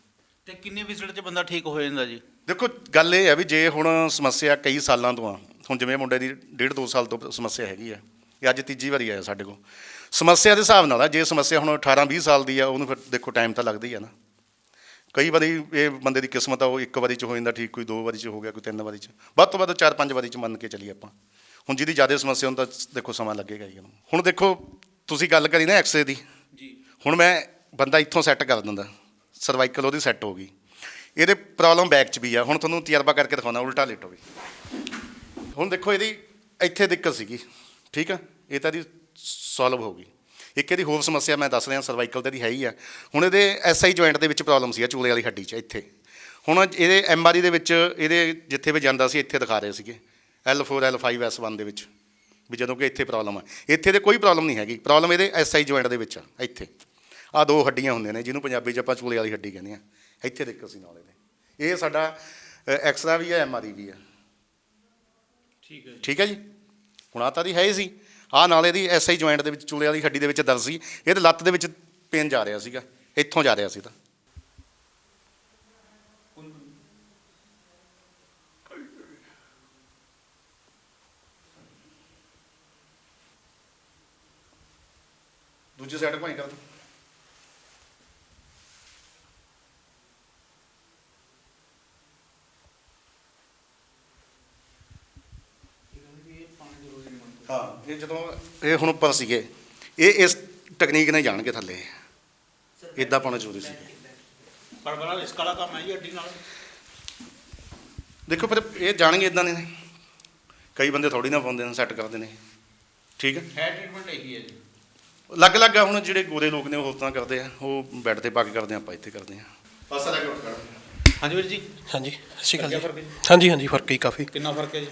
ਤੇ ਕਿੰਨੇ ਵਿਜ਼ਿਟ 'ਚ ਬੰਦਾ ਠੀਕ ਹੋ ਜਾਂਦਾ ਜੀ? ਦੇਖੋ ਗੱਲ ਇਹ ਹੈ ਵੀ ਜੇ ਹੁਣ ਸਮੱਸਿਆ ਕਈ ਸਾਲਾਂ ਤੋਂ ਆ ਹੁਣ ਜਿਵੇਂ ਮੁੰਡੇ ਦੀ ਡੇਢ ਦੋ ਸਾਲ ਤੋਂ ਸਮੱਸਿਆ ਹੈਗੀ ਆ ਇਹ ਅੱਜ ਤੀਜੀ ਵਾਰੀ ਆਇਆ ਸਾਡੇ ਕੋਲ। ਸਮੱਸਿਆ ਦੇ ਹਿਸਾਬ ਨਾਲ ਆ ਜੇ ਸਮੱਸਿਆ ਹੁਣ 18 20 ਸਾਲ ਦੀ ਆ ਉਹਨੂੰ ਫਿਰ ਦੇਖੋ ਟਾਈਮ ਤਾਂ ਲੱਗਦਾ ਹੀ ਆ ਨਾ। ਕਈ ਵਾਰੀ ਇਹ ਬੰਦੇ ਦੀ ਕਿਸਮਤ ਆ ਉਹ ਇੱਕ ਵਾਰੀ ਚ ਹੋ ਜਾਂਦਾ ਠੀਕ ਕੋਈ ਦੋ ਵਾਰੀ ਚ ਹੋ ਗਿਆ ਕੋਈ ਤਿੰਨ ਵਾਰੀ ਚ। ਵੱਧ ਤੋਂ ਵੱਧ ਚਾਰ ਪੰਜ ਵਾਰੀ ਚ ਮੰਨ ਕੇ ਚੱਲੀਏ ਆਪਾਂ। ਹੁਣ ਜਿਹਦੀ ਜ਼ਿਆਦਾ ਸਮੱਸਿਆ ਹੁੰਦਾ ਦੇਖੋ ਸਮਾਂ ਲੱਗੇਗਾ ਹੀ ਉਹਨੂੰ ਹੁਣ ਦੇਖੋ ਤੁਸੀਂ ਗੱਲ ਕਰੀ ਨਾ ਐਕਸਰੇ ਦੀ। ਜੀ। ਹੁਣ ਮੈਂ ਬੰਦਾ ਇੱਥੋਂ ਸੈੱਟ ਕਰ ਦਿੰਦਾ। ਸਰਵਾਈਕਲ ਉਹਦੀ ਸੈੱਟ ਹੋ ਗਈ। ਇਹਦੇ ਪ੍ਰੋਬਲਮ ਬੈਕ 'ਚ ਵੀ ਆ। ਹੁਣ ਤੁਹਾਨੂੰ ਤਜਰਬਾ ਕਰਕੇ ਦਿਖਾਉਣਾ ਉਲਟਾ ਲੇਟੋ ਵੀ ਹੁਣ ਦੇਖੋ ਇਹਦੀ, ਇੱਥੇ ਦਿੱਕਤ ਸੀਗੀ। ਠੀਕ ਆ? ਇਹ ਤਾਂ ਦੀ ਸੋਲਵ ਹੋ ਗਈ। ਇੱਕ ਇਹਦੀ ਹੋਰ ਸਮੱਸਿਆ ਮੈਂ ਦੱਸ ਰਿਹਾ ਸਰਵਾਈਕਲ ਤੇ ਦੀ ਹੈ ਹੀ ਆ। ਹੁਣ ਇਹਦੇ ਐਸਆਈ ਜੁਆਇੰਟ ਦੇ ਵਿੱਚ ਪ੍ਰੋਬਲਮ ਸੀ ਆ ਚੂਲੇ ਵਾਲੀ ਹੱਡੀ 'ਚ, ਇੱਥੇ। ਹੁਣ ਇਹਦੇ ਐਮਆਰਆਈ ਦੇ ਵਿੱਚ, ਇਹਦੇ ਜਿੱਥੇ ਵੀ ਜਾਂਦਾ ਸੀ, ਇੱਥੇ ਦਿਖਾ ਰਹੇ ਸੀਗੇ। L4 L5 S1 ਦੇ ਵਿੱਚ। ਵੀ ਜਦੋਂ ਕਿ ਇੱਥੇ ਪ੍ਰੋਬਲਮ ਆ। ਇੱਥੇ ਤੇ ਕੋਈ ਪ੍ਰੋਬਲਮ ਨਹੀਂ ਹੈਗੀ। ਪ੍ਰੋਬਲਮ ਇਹਦੇ ਐਸਆਈ ਜੁਆਇੰਟ ਦੇ ਵਿੱਚ ਆ, ਇੱਥੇ। ਆ ਦੋ ਹੱਡੀਆਂ ਹੁੰਦੀਆਂ ਨੇ ਜਿਹਨੂੰ ਪੰਜਾਬੀ 'ਚ ਆਪਾਂ ਚੂਲੇ ਵਾਲੀ ਹੱਡੀ ਕਹਿੰਦੇ ਆ ਇੱਥੇ ਦਿੱਕਤ ਸੀ ਨਾਲ ਇਹਦੇ। ਇਹ ਸਾਡਾ ਐਕਸਰਾ ਵੀ ਹੈ ਐਮਆਰਆਈ ਵੀ ਆ। ਠੀਕ ਹੈ ਠੀਕ ਹੈ ਜੀ? ਹੁਣ ਆ ਤਾਂ ਦੀ ਹੈ ਹੀ ਸੀ। ਆ ਨਾਲ ਇਹਦੀ ਐਸਆਈ ਜੁਆਇੰਟ ਦੇ ਵਿੱਚ ਚੂਲੇ ਵਾਲੀ ਹੱਡੀ ਦੇ ਵਿੱਚ ਦਰਦ ਸੀ। ਇਹਦੇ ਲੱਤ ਦੇ ਵਿੱਚ ਪੇਨ ਜਾ ਰਿਹਾ ਸੀਗਾ। ਇੱਥੋਂ ਜਾ ਰਿਹਾ ਸੀ ਤਾਂ। ਦੂਜੀ ਸਾਈਡ ਭਾਈ ਕਰ ਦਿਓ। ਹਾਂ ਇਹ ਜਦੋਂ ਇਹ ਹੁਣ ਉੱਪਰ ਸੀਗੇ ਇਹ ਇਸ ਟੈਕਨੀਕ ਨਾਲ ਜਾਣਗੇ ਥੱਲੇ। ਇਦਾਂ ਪਾਉਣਾ ਜ਼ਰੂਰੀ ਸੀ। ਪਰ ਬੜਾ ਰਿਸਕ ਵਾਲਾ ਕੰਮ ਹੈ ਜੀ ਹੱਡੀ ਨਾਲ। ਦੇਖੋ ਫਿਰ ਇਹ ਜਾਣਗੇ ਇਦਾਂ ਨੇ। ਕਈ ਬੰਦੇ ਥੋੜੀ ਨਾ ਪਾਉਂਦੇ ਨੇ ਸੈੱਟ ਕਰਦੇ ਨੇ। ਠੀਕ ਹੈ? ਹੈ ਟ੍ਰੀਟਮੈਂਟ ਇਹੀ ਹੈ ਜੀ। ਅਲੱਗ-ਅਲੱਗ ਹੁਣ ਜਿਹੜੇ ਗੋਰੇ ਲੋਕ ਨੇ ਉਹ ਤਰ੍ਹਾਂ ਕਰਦੇ ਆ। ਉਹ ਬੈੱਡ ਤੇ ਪਾ ਕੇ ਕਰਦੇ ਆ ਆਪਾਂ ਇੱਥੇ ਕਰਦੇ ਆ। ਪਾਸਾ ਲੱਗ ਉੱਠ ਹਾਂਜੀ ਵੀਰ ਜੀ। ਹਾਂਜੀ ਸਤਿ ਸ਼੍ਰੀ ਅਕਾਲ ਲੱਗਿਆ ਜੀ? ਹਾਂਜੀ ਹਾਂਜੀ ਫ਼ਰਕ ਹੀ ਕਾਫੀ। ਕਿੰਨਾ ਫ਼ਰਕ ਹੈ ਜੀ?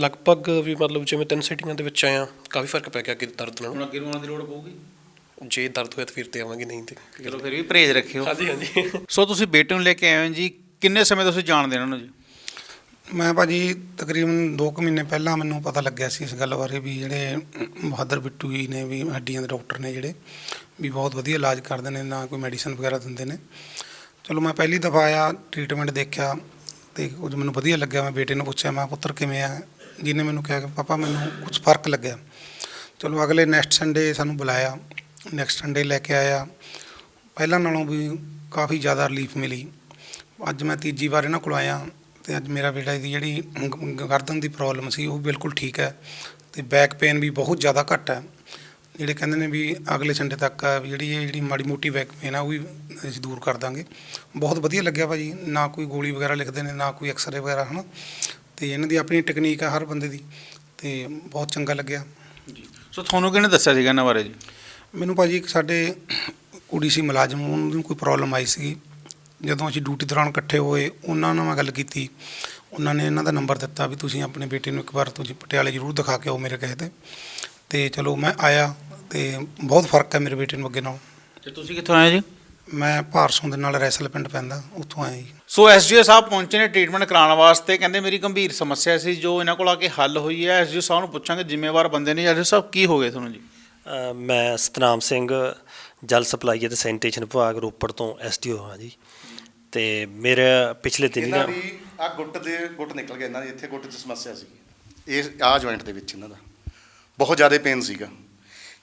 ਲਗਭਗ ਵੀ ਮਤਲਬ ਜਿਵੇਂ ਤਿੰਨ ਸਿਟੀਆਂ ਦੇ ਵਿੱਚ ਆਇਆ ਕਾਫੀ ਫ਼ਰਕ ਪੈ ਗਿਆ ਕਿ ਦਰਦ ਨਾਲ। ਹੁਣ ਅੱਗੇ ਦੀ ਲੋੜ ਪਊਗੀ? ਜੇ ਦਰਦ ਹੋਇਆ ਤਾਂ ਫਿਰ ਤੇ ਆਵਾਂਗੇ ਨਹੀਂ ਤੇ ਚਲੋ ਫਿਰ ਵੀ ਪਰਹੇਜ਼ ਰੱਖਿਓ। ਹਾਂਜੀ ਹਾਂਜੀ। ਸੋ ਤੁਸੀਂ ਬੇਟੇ ਨੂੰ ਲੈ ਕੇ ਆਏ ਹੋ ਜੀ ਕਿੰਨੇ ਸਮੇਂ ਤੋਂ ਤੁਸੀਂ ਜਾਣਦੇ ਹੋ ਉਹਨਾਂ ਨੂੰ ਜੀ? ਮੈਂ ਭਾਜੀ ਤਕਰੀਬਨ 2 ਕੁ ਮਹੀਨੇ ਪਹਿਲਾਂ ਮੈਨੂੰ ਪਤਾ ਲੱਗਿਆ ਸੀ ਇਸ ਗੱਲ ਬਾਰੇ ਵੀ ਜਿਹੜੇ ਬਹਾਦਰ ਬਿੱਟੂ ਜੀ ਨੇ ਵੀ ਹੱਡੀਆਂ ਦੇ ਡਾਕਟਰ ਨੇ ਜਿਹੜੇ ਵੀ ਬਹੁਤ ਵਧੀਆ ਇਲਾਜ ਕਰਦੇ ਨੇ ਨਾ ਕੋਈ ਮੈਡੀਸਨ ਵਗੈਰਾ ਦਿੰਦੇ ਨੇ। ਚਲੋ ਮੈਂ ਪਹਿਲੀ ਦਫਾ ਆਇਆ ਟ੍ਰੀਟਮੈਂਟ ਦੇਖਿਆ ਤੇ ਕੁਝ ਮੈਨੂੰ ਵਧੀਆ ਲੱਗਿਆ, ਮੈਂ ਬੇਟੇ ਨੂੰ ਪੁੱਛਿਆ, ਮੈਂ ਪੁੱਤਰ ਕਿਵੇਂ ਆ? ਜਿਹਨੇ ਮੈਨੂੰ ਕਿਹਾ ਕਿ, ਪਾਪਾ, ਮੈਨੂੰ ਕੁਝ ਫ਼ਰਕ ਲੱਗਿਆ। ਚਲੋ, ਅਗਲੇ ਨੈਕਸਟ ਸੰਡੇ ਸਾਨੂੰ ਬੁਲਾਇਆ। ਨੈਕਸਟ ਸੰਡੇ ਲੈ ਕੇ ਆਇਆ। ਪਹਿਲਾਂ ਨਾਲੋਂ ਵੀ ਕਾਫੀ ਜ਼ਿਆਦਾ ਰਿਲੀਫ ਮਿਲੀ। ਅੱਜ ਮੈਂ ਤੀਜੀ ਵਾਰ ਇਹਨਾਂ ਕੋਲ ਆਇਆ ਤੇ ਅੱਜ ਮੇਰਾ ਬੇਟਾ ਦੀ ਜਿਹੜੀ ਗਰਦਨ ਦੀ ਪ੍ਰੋਬਲਮ ਸੀ, ਉਹ ਬਿਲਕੁਲ ਠੀਕ ਹੈ ਤੇ ਬੈਕ ਪੇਨ ਵੀ ਬਹੁਤ ਜ਼ਿਆਦਾ ਘੱਟ ਹੈ। ਜਿਹੜੇ ਕਹਿੰਦੇ ਨੇ ਵੀ ਅਗਲੇ ਸੰਡੇ ਤੱਕ ਆ ਵੀ ਜਿਹੜੀ ਇਹ ਜਿਹੜੀ ਮਾੜੀ ਮੋਟੀ ਬੈਕ ਪੇਨ ਆ ਉਹ ਵੀ ਅਸੀਂ ਦੂਰ ਕਰ ਦਾਂਗੇ। ਬਹੁਤ ਵਧੀਆ ਲੱਗਿਆ ਭਾਜੀ ਨਾ ਕੋਈ ਗੋਲੀ ਵਗੈਰਾ ਲਿਖਦੇ ਨੇ ਨਾ ਕੋਈ ਐਕਸਰੇ ਵਗੈਰਾ ਹਨਾ। ਤੇ ਇਹਨਾਂ ਦੀ ਆਪਣੀ ਟੈਕਨੀਕ ਆ ਹਰ ਬੰਦੇ ਦੀ ਤੇ ਬਹੁਤ ਚੰਗਾ ਲੱਗਿਆ। ਸੋ ਤੁਹਾਨੂੰ ਕਿਹਨੇ ਦੱਸਿਆ ਸੀਗਾ ਇਹਨਾਂ ਬਾਰੇ ਜੀ? ਮੈਨੂੰ ਭਾਜੀ ਇੱਕ ਸਾਡੇ ਕੁੜੀ ਸੀ ਮੁਲਾਜ਼ਮ ਉਹਨਾਂ ਨੂੰ ਕੋਈ ਪ੍ਰੋਬਲਮ ਆਈ ਸੀ ਜਦੋਂ ਅਸੀਂ ਡਿਊਟੀ ਦੌਰਾਨ ਇਕੱਠੇ ਹੋਏ ਉਹਨਾਂ ਨਾਲ ਮੈਂ ਗੱਲ ਕੀਤੀ। ਉਹਨਾਂ ਨੇ ਇਹਨਾਂ ਦਾ ਨੰਬਰ ਦਿੱਤਾ ਵੀ ਤੁਸੀਂ ਆਪਣੇ ਬੇਟੇ ਨੂੰ ਇੱਕ ਵਾਰ ਤੁਸੀਂ ਪਟਿਆਲੇ ਜ਼ਰੂਰ ਦਿਖਾ ਕੇ ਆਓ ਮੇਰੇ ਕਹੇ ਤੇ। ਤੇ ਚਲੋ ਮੈਂ ਆਇਆ ਤੇ ਬਹੁਤ ਫ਼ਰਕ ਹੈ ਮੇਰੇ ਬੇਟੇ ਨੂੰ ਅੱਗੇ ਨਾਲੋਂ। ਤੇ ਤੁਸੀਂ ਕਿੱਥੋਂ ਆਏ ਜੀ? ਮੈਂ ਭਾਰਸੋਂ ਦੇ ਨਾਲ ਰੈਸਲ ਪਿੰਡ ਪੈਂਦਾ ਉੱਥੋਂ ਆਇਆ ਜੀ। ਸੋ ਐਸਜੀਓ ਸਾਹਿਬ ਪਹੁੰਚੇ ਨੇ ਟ੍ਰੀਟਮੈਂਟ ਕਰਾਉਣ ਵਾਸਤੇ। ਕਹਿੰਦੇ ਮੇਰੀ ਗੰਭੀਰ ਸਮੱਸਿਆ ਸੀ ਜੋ ਇਹਨਾਂ ਕੋਲ ਆ ਕੇ ਹੱਲ ਹੋਈ ਹੈ। ਐਸਜੀਓ ਸਾਹਿਬ ਨੂੰ ਪੁੱਛਾਂਗੇ ਜ਼ਿੰਮੇਵਾਰ ਬੰਦੇ ਨੇ। ਐਸਜੀਓ ਸਾਹਿਬ ਕੀ ਹੋ ਗਏ ਤੁਹਾਨੂੰ ਜੀ? ਮੈਂ ਸਤਨਾਮ ਸਿੰਘ ਜਲ ਸਪਲਾਈ ਅਤੇ ਸੈਨੀਟੇਸ਼ਨ ਵਿਭਾਗ ਰੋਪੜ ਤੋਂ ਐਸਡੀਓ ਹਾਂ ਜੀ। ਤੇ ਮੇਰੇ ਪਿਛਲੇ ਦਿਨ ਇਹਨਾਂ ਦੀ ਆ ਗੁੱਟ ਦੇ ਗੁੱਟ ਨਿਕਲ ਗਿਆ ਇਹਨਾਂ ਦੀ ਇੱਥੇ ਗੁੱਟ 'ਚ ਸਮੱਸਿਆ ਸੀ ਇਹ ਆ ਜੁਆਇੰਟ ਦੇ ਵਿੱਚ ਇਹਨਾਂ ਦਾ। ਬਹੁਤ ਜ਼ਿਆਦਾ ਪੇਨ ਸੀਗਾ।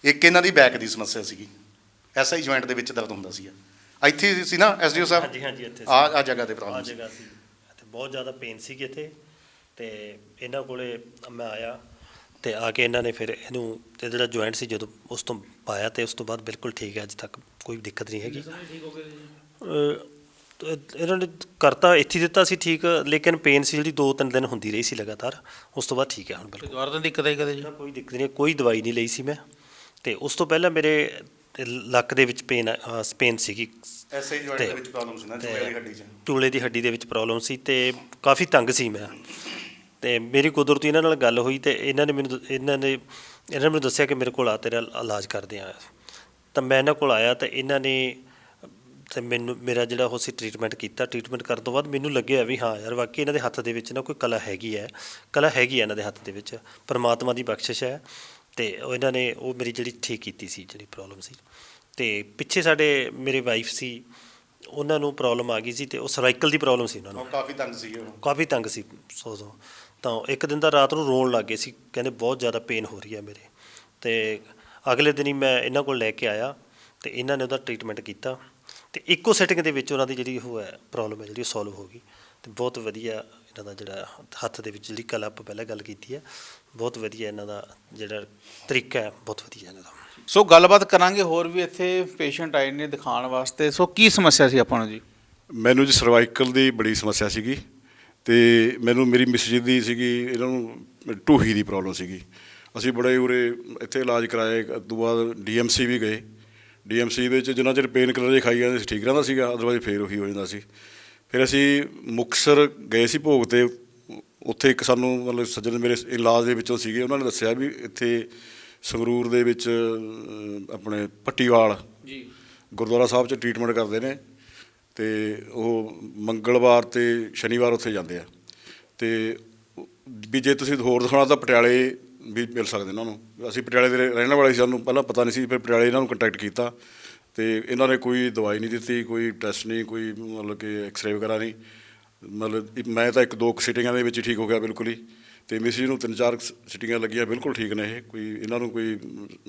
ਇੱਕ ਇਹਨਾਂ ਦੀ ਬੈਕ ਦੀ ਸਮੱਸਿਆ ਸੀਗੀ। ਐਸਆਈ ਜੁਆਇੰਟ ਦੇ ਵਿੱਚ ਦਰਦ ਹੁੰਦਾ ਸੀ ਇੱਥੇ ਸੀ ਨਾ ਐਸਡੀਓ ਸਾਹਿਬ? ਹਾਂਜੀ ਹਾਂਜੀ ਇੱਥੇ ਆ ਆ ਜਗ੍ਹਾ ਤੇ ਆ ਪ੍ਰੋਬਲਮ ਸੀ। ਜਗ੍ਹਾ ਸੀ। ਇੱਥੇ ਬਹੁਤ ਜ਼ਿਆਦਾ ਪੇਨ ਸੀ ਇੱਥੇ। ਤੇ ਇਹਨਾਂ ਕੋਲੇ ਮੈਂ ਆਇਆ ਤੇ ਆ ਕੇ ਇਹਨਾਂ ਨੇ ਫਿਰ ਇਹਨੂੰ ਤੇ ਜਿਹੜਾ ਜੁਆਇੰਟ ਸੀ ਜਦੋਂ ਉਸ ਤੋਂ ਪਾਇਆ ਤੇ ਉਸ ਤੋਂ ਬਾਅਦ ਬਿਲਕੁਲ ਠੀਕ ਹੈ ਅੱਜ ਤੱਕ ਕੋਈ ਦਿੱਕਤ ਨਹੀਂ ਹੈਗੀ। ਤੇ ਇਹਨਾਂ ਨੇ ਕਰਤਾ ਇੱਥੇ ਦਿੱਤਾ ਸੀ ਠੀਕ ਲੇਕਿਨ ਪੇਨ ਸੀ ਜਿਹੜੀ 2-3 ਦਿਨ ਹੁੰਦੀ ਰਹੀ ਸੀ ਲਗਾਤਾਰ। ਉਸ ਤੋਂ ਬਾਅਦ ਠੀਕ ਹੈ ਹੁਣ ਬਿਲਕੁਲ। ਦੁਆਰਾ ਤਾਂ ਦਿੱਕਤ ਆਈ ਕਦੇ ਜੀ? ਨਾ ਕੋਈ ਦਿੱਕਤ ਨਹੀਂ ਕੋਈ ਦਵਾਈ ਨਹੀਂ ਲਈ ਸੀ ਮੈਂ। ਤੇ ਉਸ ਤੋਂ ਪਹਿਲਾਂ ਮੇਰੇ ਲੱਕ ਦੇ ਵਿੱਚ ਪੇਨ ਪੇਨ ਸੀਗੀ। ਐਸਆਈ ਜੁਆਇੰਟ ਦੇ ਵਿੱਚ ਪ੍ਰੋਬਲਮ ਸੀ ਨਾ ਜੁਆਇੰਟ ਵਾਲੀ ਹੱਡੀ 'ਚ। ਚੂਲੇ ਦੀ ਹੱਡੀ ਦੇ ਵਿੱਚ ਪ੍ਰੋਬਲਮ ਸੀ ਤੇ ਕਾਫੀ ਤੰਗ ਸੀ ਮੈਂ ਤੇ ਮੇਰੀ ਕੁਦਰਤੀ ਇਹਨਾਂ ਨਾਲ ਗੱਲ ਹੋਈ ਤੇ ਇਹਨਾਂ ਨੇ ਮੈਨੂੰ ਦ- ਇਹਨਾਂ ਨੇ ਇਹਨਾਂ ਨੇ ਮੈਨੂੰ ਦੱਸਿਆ ਕਿ ਮੇਰੇ ਕੋਲ ਆ ਤੇਰਾ ਇਲਾਜ ਕਰਦੇ ਆ। ਤਾਂ ਮੈਂ ਇਹਨਾਂ ਕੋਲ ਆਇਆ ਤੇ ਇਹਨਾਂ ਨੇ ਤੇ ਮੈਨੂੰ ਮੇਰਾ ਜਿਹੜਾ ਉਹ ਸੀ ਟ੍ਰੀਟਮੈਂਟ ਕੀਤਾ। ਟ੍ਰੀਟਮੈਂਟ ਕਰਨ ਤੋਂ ਬਾਅਦ ਮੈਨੂੰ ਲੱਗਿਆ ਵੀ ਹਾਂ ਯਾਰ ਵਾਕਈ ਇਹਨਾਂ ਦੇ ਹੱਥ ਦੇ ਵਿੱਚ ਨਾ ਕੋਈ ਕਲਾ ਹੈਗੀ ਹੈ। ਕਲਾ ਹੈਗੀ ਹੈ ਇਹਨਾਂ ਦੇ ਹੱਥ ਦੇ ਵਿੱਚ। ਪਰਮਾਤਮਾ ਦੀ ਬਖਸ਼ਿਸ਼ ਹੈ। ਤੇ ਉਹ ਇਹਨਾਂ ਨੇ ਉਹ ਮੇਰੀ ਜਿਹੜੀ ਠੀਕ ਕੀਤੀ ਸੀ ਜਿਹੜੀ ਪ੍ਰੋਬਲਮ ਸੀ। ਤੇ ਪਿੱਛੇ ਸਾਡੇ ਮੇਰੇ ਵਾਈਫ ਸੀ ਉਹਨਾਂ ਨੂੰ ਪ੍ਰੋਬਲਮ ਆ ਗਈ ਸੀ ਤੇ ਉਹ ਸਰਵਾਈਕਲ ਦੀ ਪ੍ਰੋਬਲਮ ਸੀ ਉਹਨਾਂ ਨੂੰ। ਉਹ ਕਾਫੀ ਤੰਗ ਸੀ ਉਹ। ਕਾਫੀ ਤੰਗ ਸੀ ਸੋ ਸੋ। ਤਾਂ ਇੱਕ ਦਿਨ ਦਾ ਰਾਤ ਨੂੰ ਰੋਣ ਲੱਗ ਗਏ ਸੀ ਕਹਿੰਦੇ ਬਹੁਤ ਜ਼ਿਆਦਾ ਪੇਨ ਹੋ ਰਹੀ ਹੈ ਮੇਰੇ। ਤੇ ਅਗਲੇ ਦਿਨ ਹੀ ਮੈਂ ਇਹਨਾਂ ਕੋਲ ਲੈ ਕੇ ਆਇਆ ਤੇ ਇਹਨਾਂ ਨੇ ਉਹਦਾ ਟ੍ਰੀਟਮੈਂਟ ਕੀਤਾ। ਤੇ ਇੱਕੋ ਸੈਟਿੰਗ ਦੇ ਵਿੱਚ ਉਹਨਾਂ ਦੀ ਜਿਹੜੀ ਉਹ ਹੈ ਪ੍ਰੋਬਲਮ ਹੈ ਜਿਹੜੀ ਸੋਲਵ ਹੋ ਗਈ। ਤੇ ਬਹੁਤ ਵਧੀਆ ਇਹਨਾਂ ਦਾ ਜਿਹੜਾ ਹੱਥ ਦੇ ਵਿੱਚ ਜਿਹੜੀ ਕਲ ਆਪਾਂ ਪਹਿਲਾਂ ਗੱਲ ਕੀਤੀ ਹੈ ਬਹੁਤ ਵਧੀਆ ਇਹਨਾਂ ਦਾ ਜਿਹੜਾ ਤਰੀਕਾ ਹੈ ਬਹੁਤ ਵਧੀਆ ਇਹਨਾਂ ਦਾ। ਸੋ ਗੱਲਬਾਤ ਕਰਾਂਗੇ ਹੋਰ ਵੀ ਇੱਥੇ ਪੇਸ਼ੈਂਟ ਆਏ ਨੇ ਦਿਖਾਉਣ ਵਾਸਤੇ। ਸੋ ਕੀ ਸਮੱਸਿਆ ਸੀ ਆਪਾਂ ਨੂੰ ਜੀ? ਮੈਨੂੰ ਜੀ ਸਰਵਾਈਕਲ ਦੀ ਬੜੀ ਸਮੱਸਿਆ ਸੀਗੀ ਤੇ ਮੈਨੂੰ ਮੇਰੀ ਮਿਸਜੀ ਦੀ ਸੀਗੀ ਇਹਨਾਂ ਨੂੰ ਟੂਹੀ ਦੀ ਪ੍ਰੋਬਲਮ ਸੀਗੀ। ਅਸੀਂ ਬੜੇ ਉਰੇ ਇੱਥੇ ਇਲਾਜ ਕਰਾਏ ਤੋਂ ਬਾਅਦ ਡੀਐਮਸੀ ਵੀ ਗਏ। ਡੀਐਮਸੀ ਦੇ ਵਿੱਚ ਜਿੰਨਾ ਚਿਰ ਪੇਨ ਕਿਲਰ ਜੇ ਖਾਈ ਜਾਂਦੇ ਸੀ ਠੀਕ ਰਹਿੰਦਾ ਸੀਗਾ ਅਦਰਵਾਈਜ਼ ਫੇਰ ਉਹੀ ਹੋ ਜਾਂਦਾ ਸੀ। ਫਿਰ ਅਸੀਂ ਮੁਕਸਰ ਗਏ ਸੀ ਭੋਗ ਤੇ ਉੱਥੇ ਇੱਕ ਸਾਨੂੰ ਮਤਲਬ ਸੱਜਣ ਮੇਰੇ ਇਲਾਜ ਦੇ ਵਿੱਚੋਂ ਸੀਗੇ ਉਹਨਾਂ ਨੇ ਦੱਸਿਆ ਵੀ ਇੱਥੇ ਸੰਗਰੂਰ ਦੇ ਵਿੱਚ ਆਪਣੇ ਪੱਟੀਵਾਲ ਜੀ। ਗੁਰਦੁਆਰਾ ਸਾਹਿਬ 'ਚ ਟ੍ਰੀਟਮੈਂਟ ਕਰਦੇ ਨੇ ਤੇ ਉਹ ਮੰਗਲਵਾਰ ਤੇ ਸ਼ਨੀਵਾਰ ਉੱਥੇ ਜਾਂਦੇ ਆ। ਤੇ ਵੀ ਜੇ ਤੁਸੀਂ ਹੋਰ ਦਿਖਾਉਣਾ ਤਾਂ ਪਟਿਆਲੇ ਵੀ ਮਿਲ ਸਕਦੇ ਇਹਨਾਂ ਨੂੰ। ਅਸੀਂ ਪਟਿਆਲੇ ਦੇ ਰਹਿਣ ਵਾਲੇ ਸੀ ਸਾਨੂੰ ਪਹਿਲਾਂ ਪਤਾ ਨਹੀਂ ਸੀ ਫਿਰ ਪਟਿਆਲੇ ਇਹਨਾਂ ਨੂੰ ਕੰਟੈਕਟ ਕੀਤਾ। ਤੇ ਇਹਨਾਂ ਨੇ ਕੋਈ ਦਵਾਈ ਨਹੀਂ ਦਿੱਤੀ, ਕੋਈ ਟੈਸਟ ਨਹੀਂ, ਕੋਈ ਮਤਲਬ ਕਿ ਐਕਸ-ਰੇ ਵਗੈਰਾ ਨਹੀਂ। ਮਤਲਬ ਮੈਂ ਤਾਂ ਇੱਕ ਦੋ ਕੁ ਸਿਟਿੰਗਾਂ ਦੇ ਵਿੱਚ ਹੀ ਠੀਕ ਹੋ ਗਿਆ ਬਿਲਕੁਲ ਹੀ। ਤੇ ਮਿਸਿਸ ਨੂੰ ਤਿੰਨ ਚਾਰ ਕੁ ਸਿਟਿੰਗਾਂ ਲੱਗੀਆਂ ਬਿਲਕੁਲ ਠੀਕ ਨੇ ਇਹ। ਕੋਈ ਇਹਨਾਂ ਨੂੰ ਕੋਈ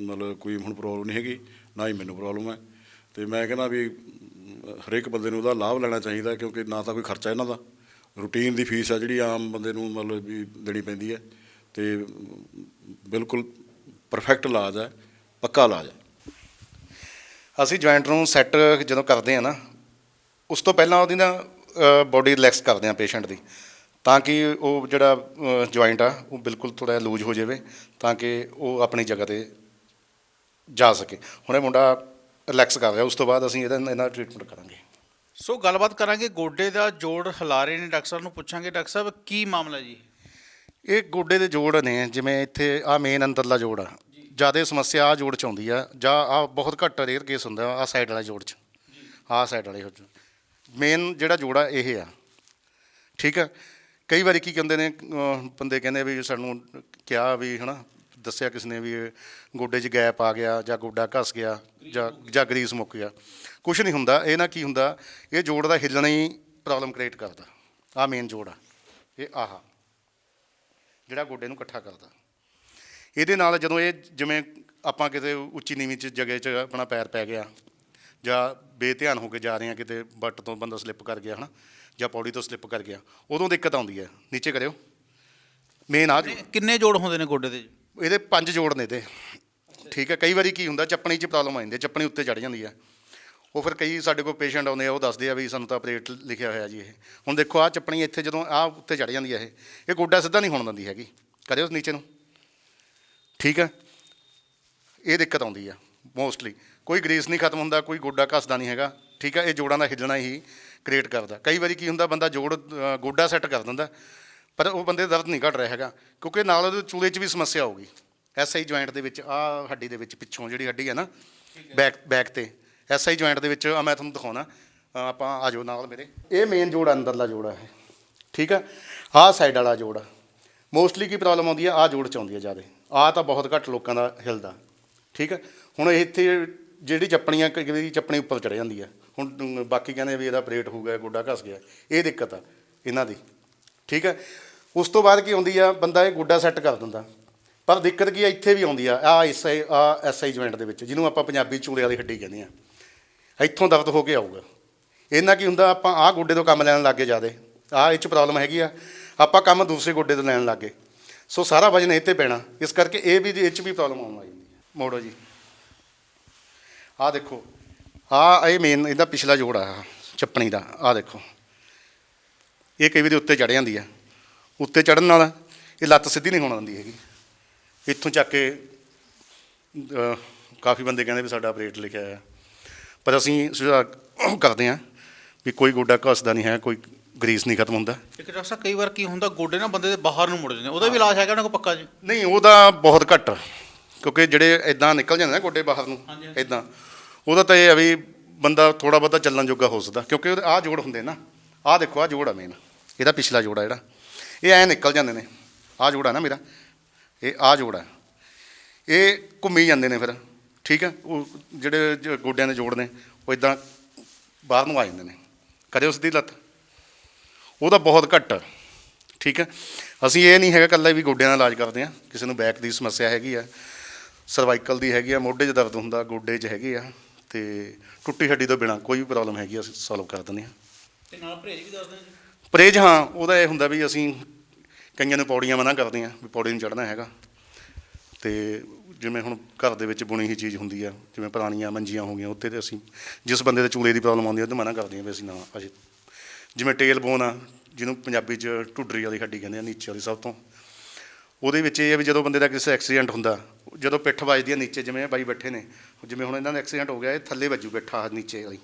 ਮਤਲਬ ਕੋਈ ਹੁਣ ਪ੍ਰੋਬਲਮ ਨਹੀਂ ਹੈਗੀ, ਨਾ ਹੀ ਮੈਨੂੰ ਪ੍ਰੋਬਲਮ ਹੈ। ਤੇ ਮੈਂ ਕਹਿੰਦਾ ਵੀ ਹਰੇਕ ਬੰਦੇ ਨੂੰ ਉਹਦਾ ਲਾਭ ਲੈਣਾ ਚਾਹੀਦਾ ਕਿਉਂਕਿ ਨਾ ਤਾਂ ਕੋਈ ਖਰਚਾ ਇਹਨਾਂ ਦਾ। ਰੂਟੀਨ ਦੀ ਫੀਸ ਆ ਜਿਹੜੀ ਆਮ ਬੰਦੇ ਨੂੰ ਮਤਲਬ ਵੀ ਦੇਣੀ ਪੈਂਦੀ ਹੈ। ਤੇ ਬਿਲਕੁਲ ਪਰਫੈਕਟ ਇਲਾਜ ਹੈ, ਪੱਕਾ ਇਲਾਜ ਹੈ। ਅਸੀਂ ਜੁਆਇੰਟ ਨੂੰ ਸੈੱਟ ਜਦੋਂ ਕਰਦੇ ਆ ਨਾ ਉਸ ਤੋਂ ਪਹਿਲਾਂ ਉਹਦੀ ਨਾ ਬੋਡੀ ਰਿਲੈਕਸ ਕਰਦੇ ਆ ਪੇਸ਼ੈਂਟ ਦੀ ਤਾਂ ਕਿ ਉਹ ਜਿਹੜਾ ਜੁਆਇੰਟ ਆ ਉਹ ਬਿਲਕੁਲ ਥੋੜਾ ਲੂਜ ਹੋ ਜਾਵੇ ਤਾਂ ਕਿ ਉਹ ਆਪਣੀ ਜਗ੍ਹਾ ਤੇ ਜਾ ਸਕੇ। ਹੁਣ ਇਹ ਮੁੰਡਾ ਰਿਲੈਕਸ ਕਰ ਰਿਹਾ ਉਸ ਤੋਂ ਬਾਅਦ ਅਸੀਂ ਇਹਦਾ ਇਹਨਾਂ ਟ੍ਰੀਟਮੈਂਟ ਕਰਾਂਗੇ। ਸੋ ਗੱਲਬਾਤ ਕਰਾਂਗੇ ਗੋਡੇ ਦਾ ਜੋੜ ਹਿਲਾ ਰਹੇ ਨੇ ਡਾਕਟਰ ਸਾਹਿਬ ਨੂੰ ਪੁੱਛਾਂਗੇ ਡਾਕਟਰ ਸਾਹਿਬ ਕੀ ਮਾਮਲਾ ਜੀ? ਇਹ ਗੋਡੇ ਦੇ ਜੋੜ ਨੇ ਜਿਵੇਂ ਇੱਥੇ ਆ ਮੇਨ ਅੰਦਰਲਾ ਜੋੜ ਆ ਜ਼ਿਆਦਾ ਸਮੱਸਿਆ ਆ ਜੋੜ ਚ ਆਉਂਦੀ ਆ, ਜਾਂ ਆ ਬਹੁਤ ਘੱਟ ਰੇਅਰ ਕੇਸ ਹੁੰਦਾ ਆ ਸਾਈਡ ਵਾਲੇ ਜੋੜ ਚ। ਆ ਸਾਈਡ ਵਾਲੇ ਮੇਨ ਜਿਹੜਾ ਜੋੜ ਆ ਇਹ ਆ। ਠੀਕ ਆ? ਕਈ ਵਾਰੀ ਕੀ ਕਹਿੰਦੇ ਨੇ ਬੰਦੇ ਕਹਿੰਦੇ ਵੀ ਸਾਨੂੰ ਕਿਹਾ ਵੀ ਹਨਾ, ਦੱਸਿਆ ਕਿਸ ਨੇ ਵੀ ਗੋਡੇ 'ਚ ਗੈਪ ਆ ਗਿਆ, ਜਾਂ ਗੋਡਾ ਘਸ ਗਿਆ, ਜਾਂ ਜਾਂ ਗਰੀਸ ਮੁੱਕ ਗਿਆ। ਕੁਝ ਨਹੀਂ ਹੁੰਦਾ, ਇਹ ਨਾ ਕੀ ਹੁੰਦਾ, ਇਹ ਜੋੜ ਦਾ ਹਿੱਲਣਾ ਹੀ ਪ੍ਰੋਬਲਮ ਕ੍ਰੀਏਟ ਕਰਦਾ। ਆ ਮੇਨ ਜੋੜ ਆ। ਇਹ ਆਹ। ਜਿਹੜਾ ਗੋਡੇ ਨੂੰ ਇਕੱਠਾ ਕਰਦਾ। ਇਹਦੇ ਨਾਲ ਜਦੋਂ ਇਹ ਜਿਵੇਂ ਆਪਾਂ ਕਿਤੇ ਉੱਚੀ ਨੀਵੀਂ ਚ ਜਗ੍ਹਾ 'ਚ ਆਪਣਾ ਪੈਰ ਪੈ ਗਿਆ ਜਾਂ ਬੇਧਿਆਨ ਹੋ ਕੇ ਜਾ ਰਹੇ ਆ ਕਿਤੇ ਬੱਟ ਤੋਂ ਬੰਦਾ ਸਲਿੱਪ ਕਰ ਗਿਆ ਹਨਾ ਜਾਂ ਪੌੜੀ ਤੋਂ ਸਲਿੱਪ ਕਰ ਗਿਆ ਉਦੋਂ ਦਿੱਕਤ ਆਉਂਦੀ ਹੈ। ਨੀਚੇ ਕਰਿਓ। ਮੇਨ ਆ ਕਿੰਨੇ ਜੋੜ ਹੁੰਦੇ ਨੇ ਗੋਡੇ ਦੇ? ਇਹਦੇ ਪੰਜ ਜੋੜ ਨੇ ਤੇ ਠੀਕ ਹੈ ਕਈ ਵਾਰੀ ਕੀ ਹੁੰਦਾ ਚੱਪਣੀ 'ਚ ਪ੍ਰੋਬਲਮ ਆ ਜਾਂਦੀ ਹੈ ਚੱਪਣੀ ਉੱਤੇ ਚੜ ਜਾਂਦੀ ਹੈ। ਉਹ ਫਿਰ ਕਈ ਸਾਡੇ ਕੋਲ ਪੇਸ਼ੈਂਟ ਆਉਂਦੇ ਆ ਉਹ ਦੱਸਦੇ ਆ ਵੀ ਸਾਨੂੰ ਤਾਂ ਆਪਰੇਟ ਲਿਖਿਆ ਹੋਇਆ ਜੀ ਇਹ। ਹੁਣ ਦੇਖੋ ਆ ਚੱਪਣੀ ਇੱਥੇ ਜਦੋਂ ਆ ਉੱਤੇ ਚੜ ਜਾਂਦੀ ਹੈ ਇਹ ਇਹ ਗੋਡਾ ਸਿੱਧਾ ਨਹੀਂ ਹੋਣ ਦਿੰਦੀ ਹੈਗੀ। ਕਰਿਓ ਨੀਚੇ ਨੂੰ। ਠੀਕ ਹੈ? ਇਹ ਦਿੱਕਤ ਆਉਂਦੀ ਆ ਮੋਸਟਲੀ ਕੋਈ ਗਰੀਸ ਨਹੀਂ ਖਤਮ ਹੁੰਦਾ ਕੋਈ ਗੋਡਾ ਘਸਦਾ ਨਹੀਂ ਹੈਗਾ ਠੀਕ ਹੈ? ਇਹ ਜੋੜਾਂ ਦਾ ਹਿੱਲਣਾ ਹੀ ਕ੍ਰੀਏਟ ਕਰਦਾ। ਕਈ ਵਾਰੀ ਕੀ ਹੁੰਦਾ ਬੰਦਾ ਜੋੜ ਗੋਡਾ ਸੈੱਟ ਕਰ ਦਿੰਦਾ ਪਰ ਉਹ ਬੰਦੇ ਦਾ ਦਰਦ ਨਹੀਂ ਘਟ ਰਿਹਾ ਹੈਗਾ ਕਿਉਂਕਿ ਨਾਲ ਉਹਦੇ ਚੂਲੇ 'ਚ ਵੀ ਸਮੱਸਿਆ ਆਊਗੀ। ਐਸਆਈ ਜੁਆਇੰਟ ਦੇ ਵਿੱਚ ਆ ਹੱਡੀ ਦੇ ਵਿੱਚ ਪਿੱਛੋਂ ਜਿਹੜੀ ਹੱਡੀ ਹੈ ਨਾ ਬੈਕ ਬੈਕ ਤੇ ਐਸਆਈ ਜੁਆਇੰਟ ਦੇ ਵਿੱਚ ਆ ਮੈਂ ਤੁਹਾਨੂੰ ਦਿਖਾਉਣਾ ਆਪਾਂ ਆ ਜਾਓ ਨਾਲ ਮੇਰੇ। ਇਹ ਮੇਨ ਜੋੜ ਅੰਦਰਲਾ ਜੋੜ ਹੈ ਠੀਕ ਆ ਆਹ ਸਾਈਡ ਵਾਲਾ ਜੋੜ ਮੋਸਟਲੀ ਕੀ ਪ੍ਰੋਬਲਮ ਆਉਂਦੀ ਆ ਆ ਜੋੜ ਚ ਆਉਂਦੀ ਆ ਜ਼ਿਆਦਾ। ਆ ਤਾਂ ਬਹੁਤ ਘੱਟ ਲੋਕਾਂ ਦਾ ਹਿਲਦਾ। ਠੀਕ ਹੈ? ਹੁਣ ਇੱਥੇ ਜਿਹੜੀ ਚੱਪਣੀਆਂ, ਕਈ ਵਾਰੀ ਚੱਪਣੀ ਉੱਪਰ ਚੜ ਜਾਂਦੀ ਆ ਹੁਣ ਬਾਕੀ ਕਹਿੰਦੇ ਵੀ ਇਹਦਾ ਆਪਰੇਟ ਹੋ ਗਿਆ, ਗੋਡਾ ਘਸ ਗਿਆ। ਇਹ ਦਿੱਕਤ ਆ ਇਹਨਾਂ ਦੀ। ਠੀਕ ਹੈ? ਉਸ ਤੋਂ ਬਾਅਦ ਕੀ ਹੁੰਦੀ ਆ, ਬੰਦਾ ਇਹ ਗੋਡਾ ਸੈੱਟ ਕਰ ਦਿੰਦਾ। ਪਰ ਦਿੱਕਤ ਕੀ ਆ, ਇੱਥੇ ਵੀ ਆਉਂਦੀ ਆ ਆ ਐਸਆਈ ਆ ਐਸਆਈ ਜੁਆਇੰਟ ਦੇ ਵਿੱਚ, ਜਿਹਨੂੰ ਆਪਾਂ ਪੰਜਾਬੀ ਚੂਲੇ ਵਾਲੀ ਹੱਡੀ ਕਹਿੰਦੇ ਆ। ਇੱਥੋਂ ਦਰਦ ਹੋ ਕੇ ਆਊਗਾ। ਇਹਨਾਂ ਕੀ ਹੁੰਦਾ, ਆਪਾਂ ਆਹ ਗੋਡੇ ਤੋਂ ਕੰਮ ਲੈਣ ਲੱਗੇ ਜਿਆਦੇ। ਆਹ ਇਹ ਚ ਪ੍ਰੋਬਲਮ ਹੈਗੀ ਆ। ਆਪਾਂ ਕੰਮ ਦੂਸਰੇ ਗੋਡੇ ਤੋਂ ਲੈਣ ਲੱਗੇ ਸੋ ਸਾਰਾ ਵਜਨ ਇਹ ਤੇ ਪੈਣਾ। ਇਸ ਕਰਕੇ ਇਹ ਵੀ ਇਹ ਚ ਵੀ ਪ੍ਰੋਬਲਮ ਆਉਣ ਲੱਗ ਜਾਂਦੀ ਹੈ। ਮੋੜੋ ਜੀ। ਆਹ ਦੇਖੋ। ਆਹ, ਇਹ ਮੇਨ ਇਹਦਾ ਪਿਛਲਾ ਜੋੜ ਆ ਚੱਪਣੀ ਦਾ। ਆਹ ਦੇਖੋ। ਇਹ ਕਈ ਵਾਰੀ ਉੱਤੇ ਚੜ ਜਾਂਦੀ ਆ। ਉੱਤੇ ਚੜਨ ਨਾਲ ਇਹ ਲੱਤ ਸਿੱਧੀ ਨਹੀਂ ਹੋਣ ਦਿੰਦੀ ਹੈਗੀ। ਇੱਥੋਂ ਚੱਕ ਕੇ ਕਾਫੀ ਬੰਦੇ ਕਹਿੰਦੇ ਵੀ ਸਾਡਾ ਆਪਰੇਟ ਲਿਖਿਆ ਆ ਪਰ ਅਸੀਂ ਸੁਝਾਅ ਕਰਦੇ ਹਾਂ ਵੀ ਕੋਈ ਗੋਡਾ ਘਸਦਾ ਨਹੀਂ ਹੈ, ਕੋਈ ਗਰੀਸ ਨਹੀਂ ਖਤਮ ਹੁੰਦਾ। ਇੱਕ ਡਾਕਟਰ ਸਾਹਿਬ ਕਈ ਵਾਰ ਕੀ ਹੁੰਦਾ ਗੋਡੇ ਨਾ ਬੰਦੇ ਦੇ ਬਾਹਰ ਨੂੰ ਮੁੜ ਜਾਂਦੇ ਉਹਦਾ ਵੀ ਇਲਾਜ ਹੈਗਾ ਉਹਨਾਂ ਕੋਲ ਪੱਕਾ ਜੀ? ਨਹੀਂ ਉਹਦਾ ਬਹੁਤ ਘੱਟ। ਕਿਉਂਕਿ ਜਿਹੜੇ ਇਦਾਂ ਨਿਕਲ ਜਾਂਦੇ ਨਾ ਗੋਡੇ ਬਾਹਰ ਨੂੰ। ਇਦਾਂ ਉਹਦਾ ਤਾਂ ਇਹ ਆ ਵੀ ਬੰਦਾ ਥੋੜਾ ਬਹੁਤਾ ਚੱਲਣ ਜੋਗਾ ਹੋ ਸਕਦਾ। ਕਿਉਂਕਿ ਉਹਦੇ ਆਹ ਜੋੜ ਹੁੰਦੇ ਨਾ ਆਹ ਦੇਖੋ ਆਹ ਜੋੜ ਆ ਮੇਨ ਇਹਦਾ ਪਿਛਲਾ ਜੋੜ ਆ ਜਿਹੜਾ। ਇਹ ਐ ਨਿਕਲ ਜਾਂਦੇ ਨੇ। ਆਹ ਜੋੜ ਆ ਨਾ ਮੇਰਾ। ਇਹ ਆਹ ਜੋੜ ਆ। ਇਹ ਘੁੰਮੀ ਜਾਂਦੇ ਨੇ ਫਿਰ। ਠੀਕ ਆ? ਉਹ ਜਿਹੜੇ ਗੋਡਿਆਂ ਦੇ ਜੋੜ ਨੇ ਉਹ ਇਦਾਂ ਬਾਹਰ ਨੂੰ ਆ ਜਾਂਦੇ ਨੇ। ਕਦੇ ਉਸ ਦੀ ਲੱਤ। ਉਹਦਾ ਬਹੁਤ ਘੱਟ ਆ, ਠੀਕ ਹੈ? ਅਸੀਂ ਇਹ ਨਹੀਂ ਹੈਗਾ ਇਕੱਲਾ ਵੀ ਗੋਡਿਆਂ ਦਾ ਇਲਾਜ ਕਰਦੇ ਆ ਕਿਸੇ ਨੂੰ ਬੈਕ ਦੀ ਸਮੱਸਿਆ ਹੈਗੀ ਆ ਸਰਵਾਈਕਲ ਦੀ ਹੈਗੀ ਆ ਮੋਢੇ 'ਚ ਦਰਦ ਹੁੰਦਾ ਗੋਡੇ 'ਚ ਹੈਗੇ ਆ ਤੇ ਟੁੱਟੀ ਹੱਡੀ ਤੋਂ ਬਿਨਾ ਕੋਈ ਵੀ ਪ੍ਰੋਬਲਮ ਹੈਗੀ ਆ, ਅਸੀਂ ਸੋਲਵ ਕਰ ਦਿੰਦੇ ਆ ਤੇ ਨਾਲ ਪਰਹੇਜ ਵੀ ਦੱਸ ਦਿਓ ਜੀ ਪਰਹੇਜ ਹਾਂ ਉਹਦਾ ਇਹ ਹੁੰਦਾ ਵੀ ਅਸੀਂ ਕਈਆਂ ਨੂੰ ਪੌੜੀਆਂ ਮਨਾ ਕਰਦੇ ਆ ਵੀ ਪੌੜੀ ਨੂੰ ਚੜ੍ਹਨਾ ਹੈਗਾ। ਤੇ ਜਿਵੇਂ ਹੁਣ ਘਰ ਦੇ ਵਿੱਚ ਬੁਣੀ ਹੀ ਚੀਜ਼ ਹੁੰਦੀ ਆ ਜਿਵੇਂ ਪੁਰਾਣੀਆਂ ਮੰਜੀਆਂ ਹੋ ਗਈਆਂ ਉੱਤੇ ਤੇ ਅਸੀਂ ਜਿਸ ਬੰਦੇ ਦੇ ਚੂਲੇ ਦੀ ਪ੍ਰੋਬਲਮ ਆਉਂਦੀ ਆ ਉਹ ਤੇ ਮਨਾ ਕਰਦੇ ਆ ਵੀ ਅਸੀਂ ਨਾ ਅਜੇ ਜਿਵੇਂ ਟੇਲ ਬੋਨ ਆ, ਜਿਹਨੂੰ ਪੰਜਾਬੀ 'ਚ ਢੁੱਡਰੀ ਵਾਲੀ ਹੱਡੀ ਕਹਿੰਦੇ ਆ, ਨੀਚੇ ਵਾਲੀ ਸਭ ਤੋਂ। ਉਹਦੇ ਵਿੱਚ ਇਹ ਆ ਵੀ ਜਦੋਂ ਬੰਦੇ ਦਾ ਕਿਸੇ ਐਕਸੀਡੈਂਟ ਹੁੰਦਾ, ਜਦੋਂ ਪਿੱਠ ਵੱਜਦੀ ਹੈ ਨੀਚੇ, ਜਿਵੇਂ ਬਾਈ ਬੈਠੇ ਨੇ, ਜਿਵੇਂ ਹੁਣ ਇਹਨਾਂ ਦਾ ਐਕਸੀਡੈਂਟ ਹੋ ਗਿਆ, ਇਹ ਥੱਲੇ ਵੱਜੂ ਪਿੱਠ ਨੀਚੇ ਵਾਲੀ।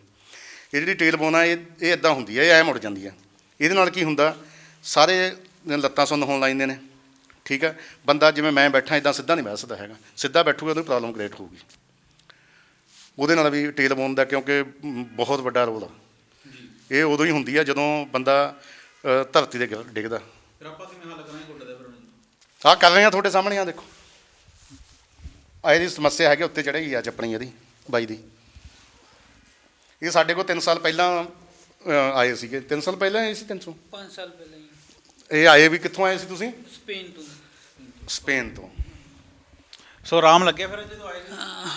ਇਹ ਜਿਹੜੀ ਟੇਲ ਬੋਨ ਆ, ਇਹ ਇਹ ਇਦਾਂ ਹੁੰਦੀ ਹੈ ਇਹ ਐ ਮੁੜ ਜਾਂਦੀ ਆ। ਇਹਦੇ ਨਾਲ ਕੀ ਹੁੰਦਾ, ਸਾਰੇ ਲੱਤਾਂ ਸੁੰਨ ਹੋਣ ਲੱਗ ਨੇ, ਠੀਕ ਆ? ਬੰਦਾ ਜਿਵੇਂ ਮੈਂ ਬੈਠਾ ਇਦਾਂ ਸਿੱਧਾ ਨਹੀਂ ਬਹਿ ਸਕਦਾ ਹੈਗਾ। ਸਿੱਧਾ ਬੈਠੂਗਾ ਉਹਨੂੰ ਪ੍ਰੋਬਲਮ ਕ੍ਰੀਏਟ ਹੋਊਗੀ। ਉਹਦੇ ਨਾਲ ਵੀ ਟੇਲ ਬੋਨ ਦਾ ਕਿਉਂਕਿ ਬਹੁਤ ਵੱਡਾ ਰੋਲ ਆ। ਇਹ ਉਦੋਂ ਹੀ ਹੁੰਦੀ ਆ ਜਦੋਂ ਬੰਦਾ ਧਰਤੀ ਗਿਰ- ਡਿੱਗਦਾ। ਫਿਰ ਆਪਾਂ ਕਿਵੇਂ ਹੱਲ ਕਰਾਂਗੇ ਗੋਡੇ ਦਾ ਫਿਰ? ਆਹ ਕਰ ਰਹੇ ਆ ਤੁਹਾਡੇ ਸਾਹਮਣੇ ਆ ਦੇਖੋ। ਆ ਇਹਦੀ ਸਮੱਸਿਆ ਹੈਗੀ ਉੱਤੇ ਚੜ੍ਹੇਗੀ ਅੱਜ ਆਪਣੀ ਇਹਦੀ ਬਾਈ ਦੀ। ਇਹ ਸਾਡੇ ਕੋਲ 3 ਸਾਲ ਪਹਿਲਾਂ ਆਏ ਸੀਗੇ। 3 ਸਾਲ ਪਹਿਲਾਂ ਆਏ ਸੀ 300 5 ਸਾਲ ਪਹਿਲਾਂ ਇਹ ਆਏ ਵੀ ਕਿੱਥੋਂ ਆਏ ਸੀ ਤੁਸੀਂ? ਸਪੇਨ ਤੋਂ। ਸਪੇਨ ਤੋਂ। ਸੋ ਆਰਾਮ ਲੱਗਿਆ ਫਿਰ ਜਦੋਂ ਆਏ ਸੀ?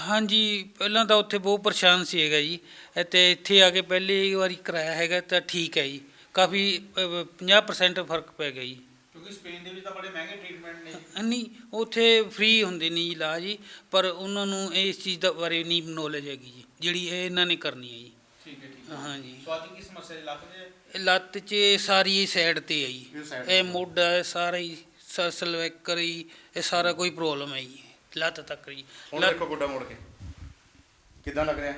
ਹਾਂਜੀ ਪਹਿਲਾਂ ਤਾਂ ਉੱਥੇ ਬਹੁਤ ਪਰੇਸ਼ਾਨ ਸੀ ਹੈਗਾ ਜੀ। ਅਤੇ ਇੱਥੇ ਆ ਕੇ ਪਹਿਲੀ ਵਾਰੀ ਕਰਾਇਆ ਹੈਗਾ ਤਾਂ ਠੀਕ ਹੈ ਜੀ। ਕਾਫੀ ਅਹ, 50% ਫ਼ਰਕ ਪੈ ਗਿਆ ਜੀ। ਕਿਉਂਕਿ ਸਪੇਨ ਦੇ ਵਿੱਚ ਤਾਂ ਬੜੇ ਮਹਿੰਗੇ ਟ੍ਰੀਟਮੈਂਟ ਨੇ। ਨਹੀਂ ਉੱਥੇ ਫ੍ਰੀ ਹੁੰਦੇ ਨੇ ਜੀ ਇਲਾਜ ਜੀ ਪਰ ਉਹਨਾਂ ਨੂੰ ਇਸ ਚੀਜ਼ ਦਾ ਬਾਰੇ ਨਹੀਂ ਨੌਲੇਜ ਹੈਗੀ ਜੀ ਜਿਹੜੀ ਇਹ ਇਹਨਾਂ ਨੇ ਕਰਨੀ ਹੈ ਜੀ। ਠੀਕ ਹੈ ਠੀਕ ਹਾਂਜੀ। ਸੋ ਅੱਜ ਕੀ ਸਮੱਸਿਆ ਲੱਗ ਜੇ ਇਹ ਲੱਤ 'ਚ ਇਹ ਸਾਰੀ ਸਾਈਡ ਤੇ ਹੈ ਜੀ। ਇਹ side ਇਹ ਮੋਢਾ ਹੈ ਸਾਰਾ ਹੀ ਸਲਵੈਕਰ ਹੀ ਇਹ ਸਾਰਾ ਕੋਈ ਪ੍ਰੋਬਲਮ ਹੈ ਜੀ। ਲੱਤ ਤੱਕ ਜੀ ਹੁਣ ਲੱਤ ਦੇਖੋ ਗੋਡਾ ਮੋੜ ਕੇ। ਕਿੱਦਾਂ ਲੱਗ ਰਿਹਾ?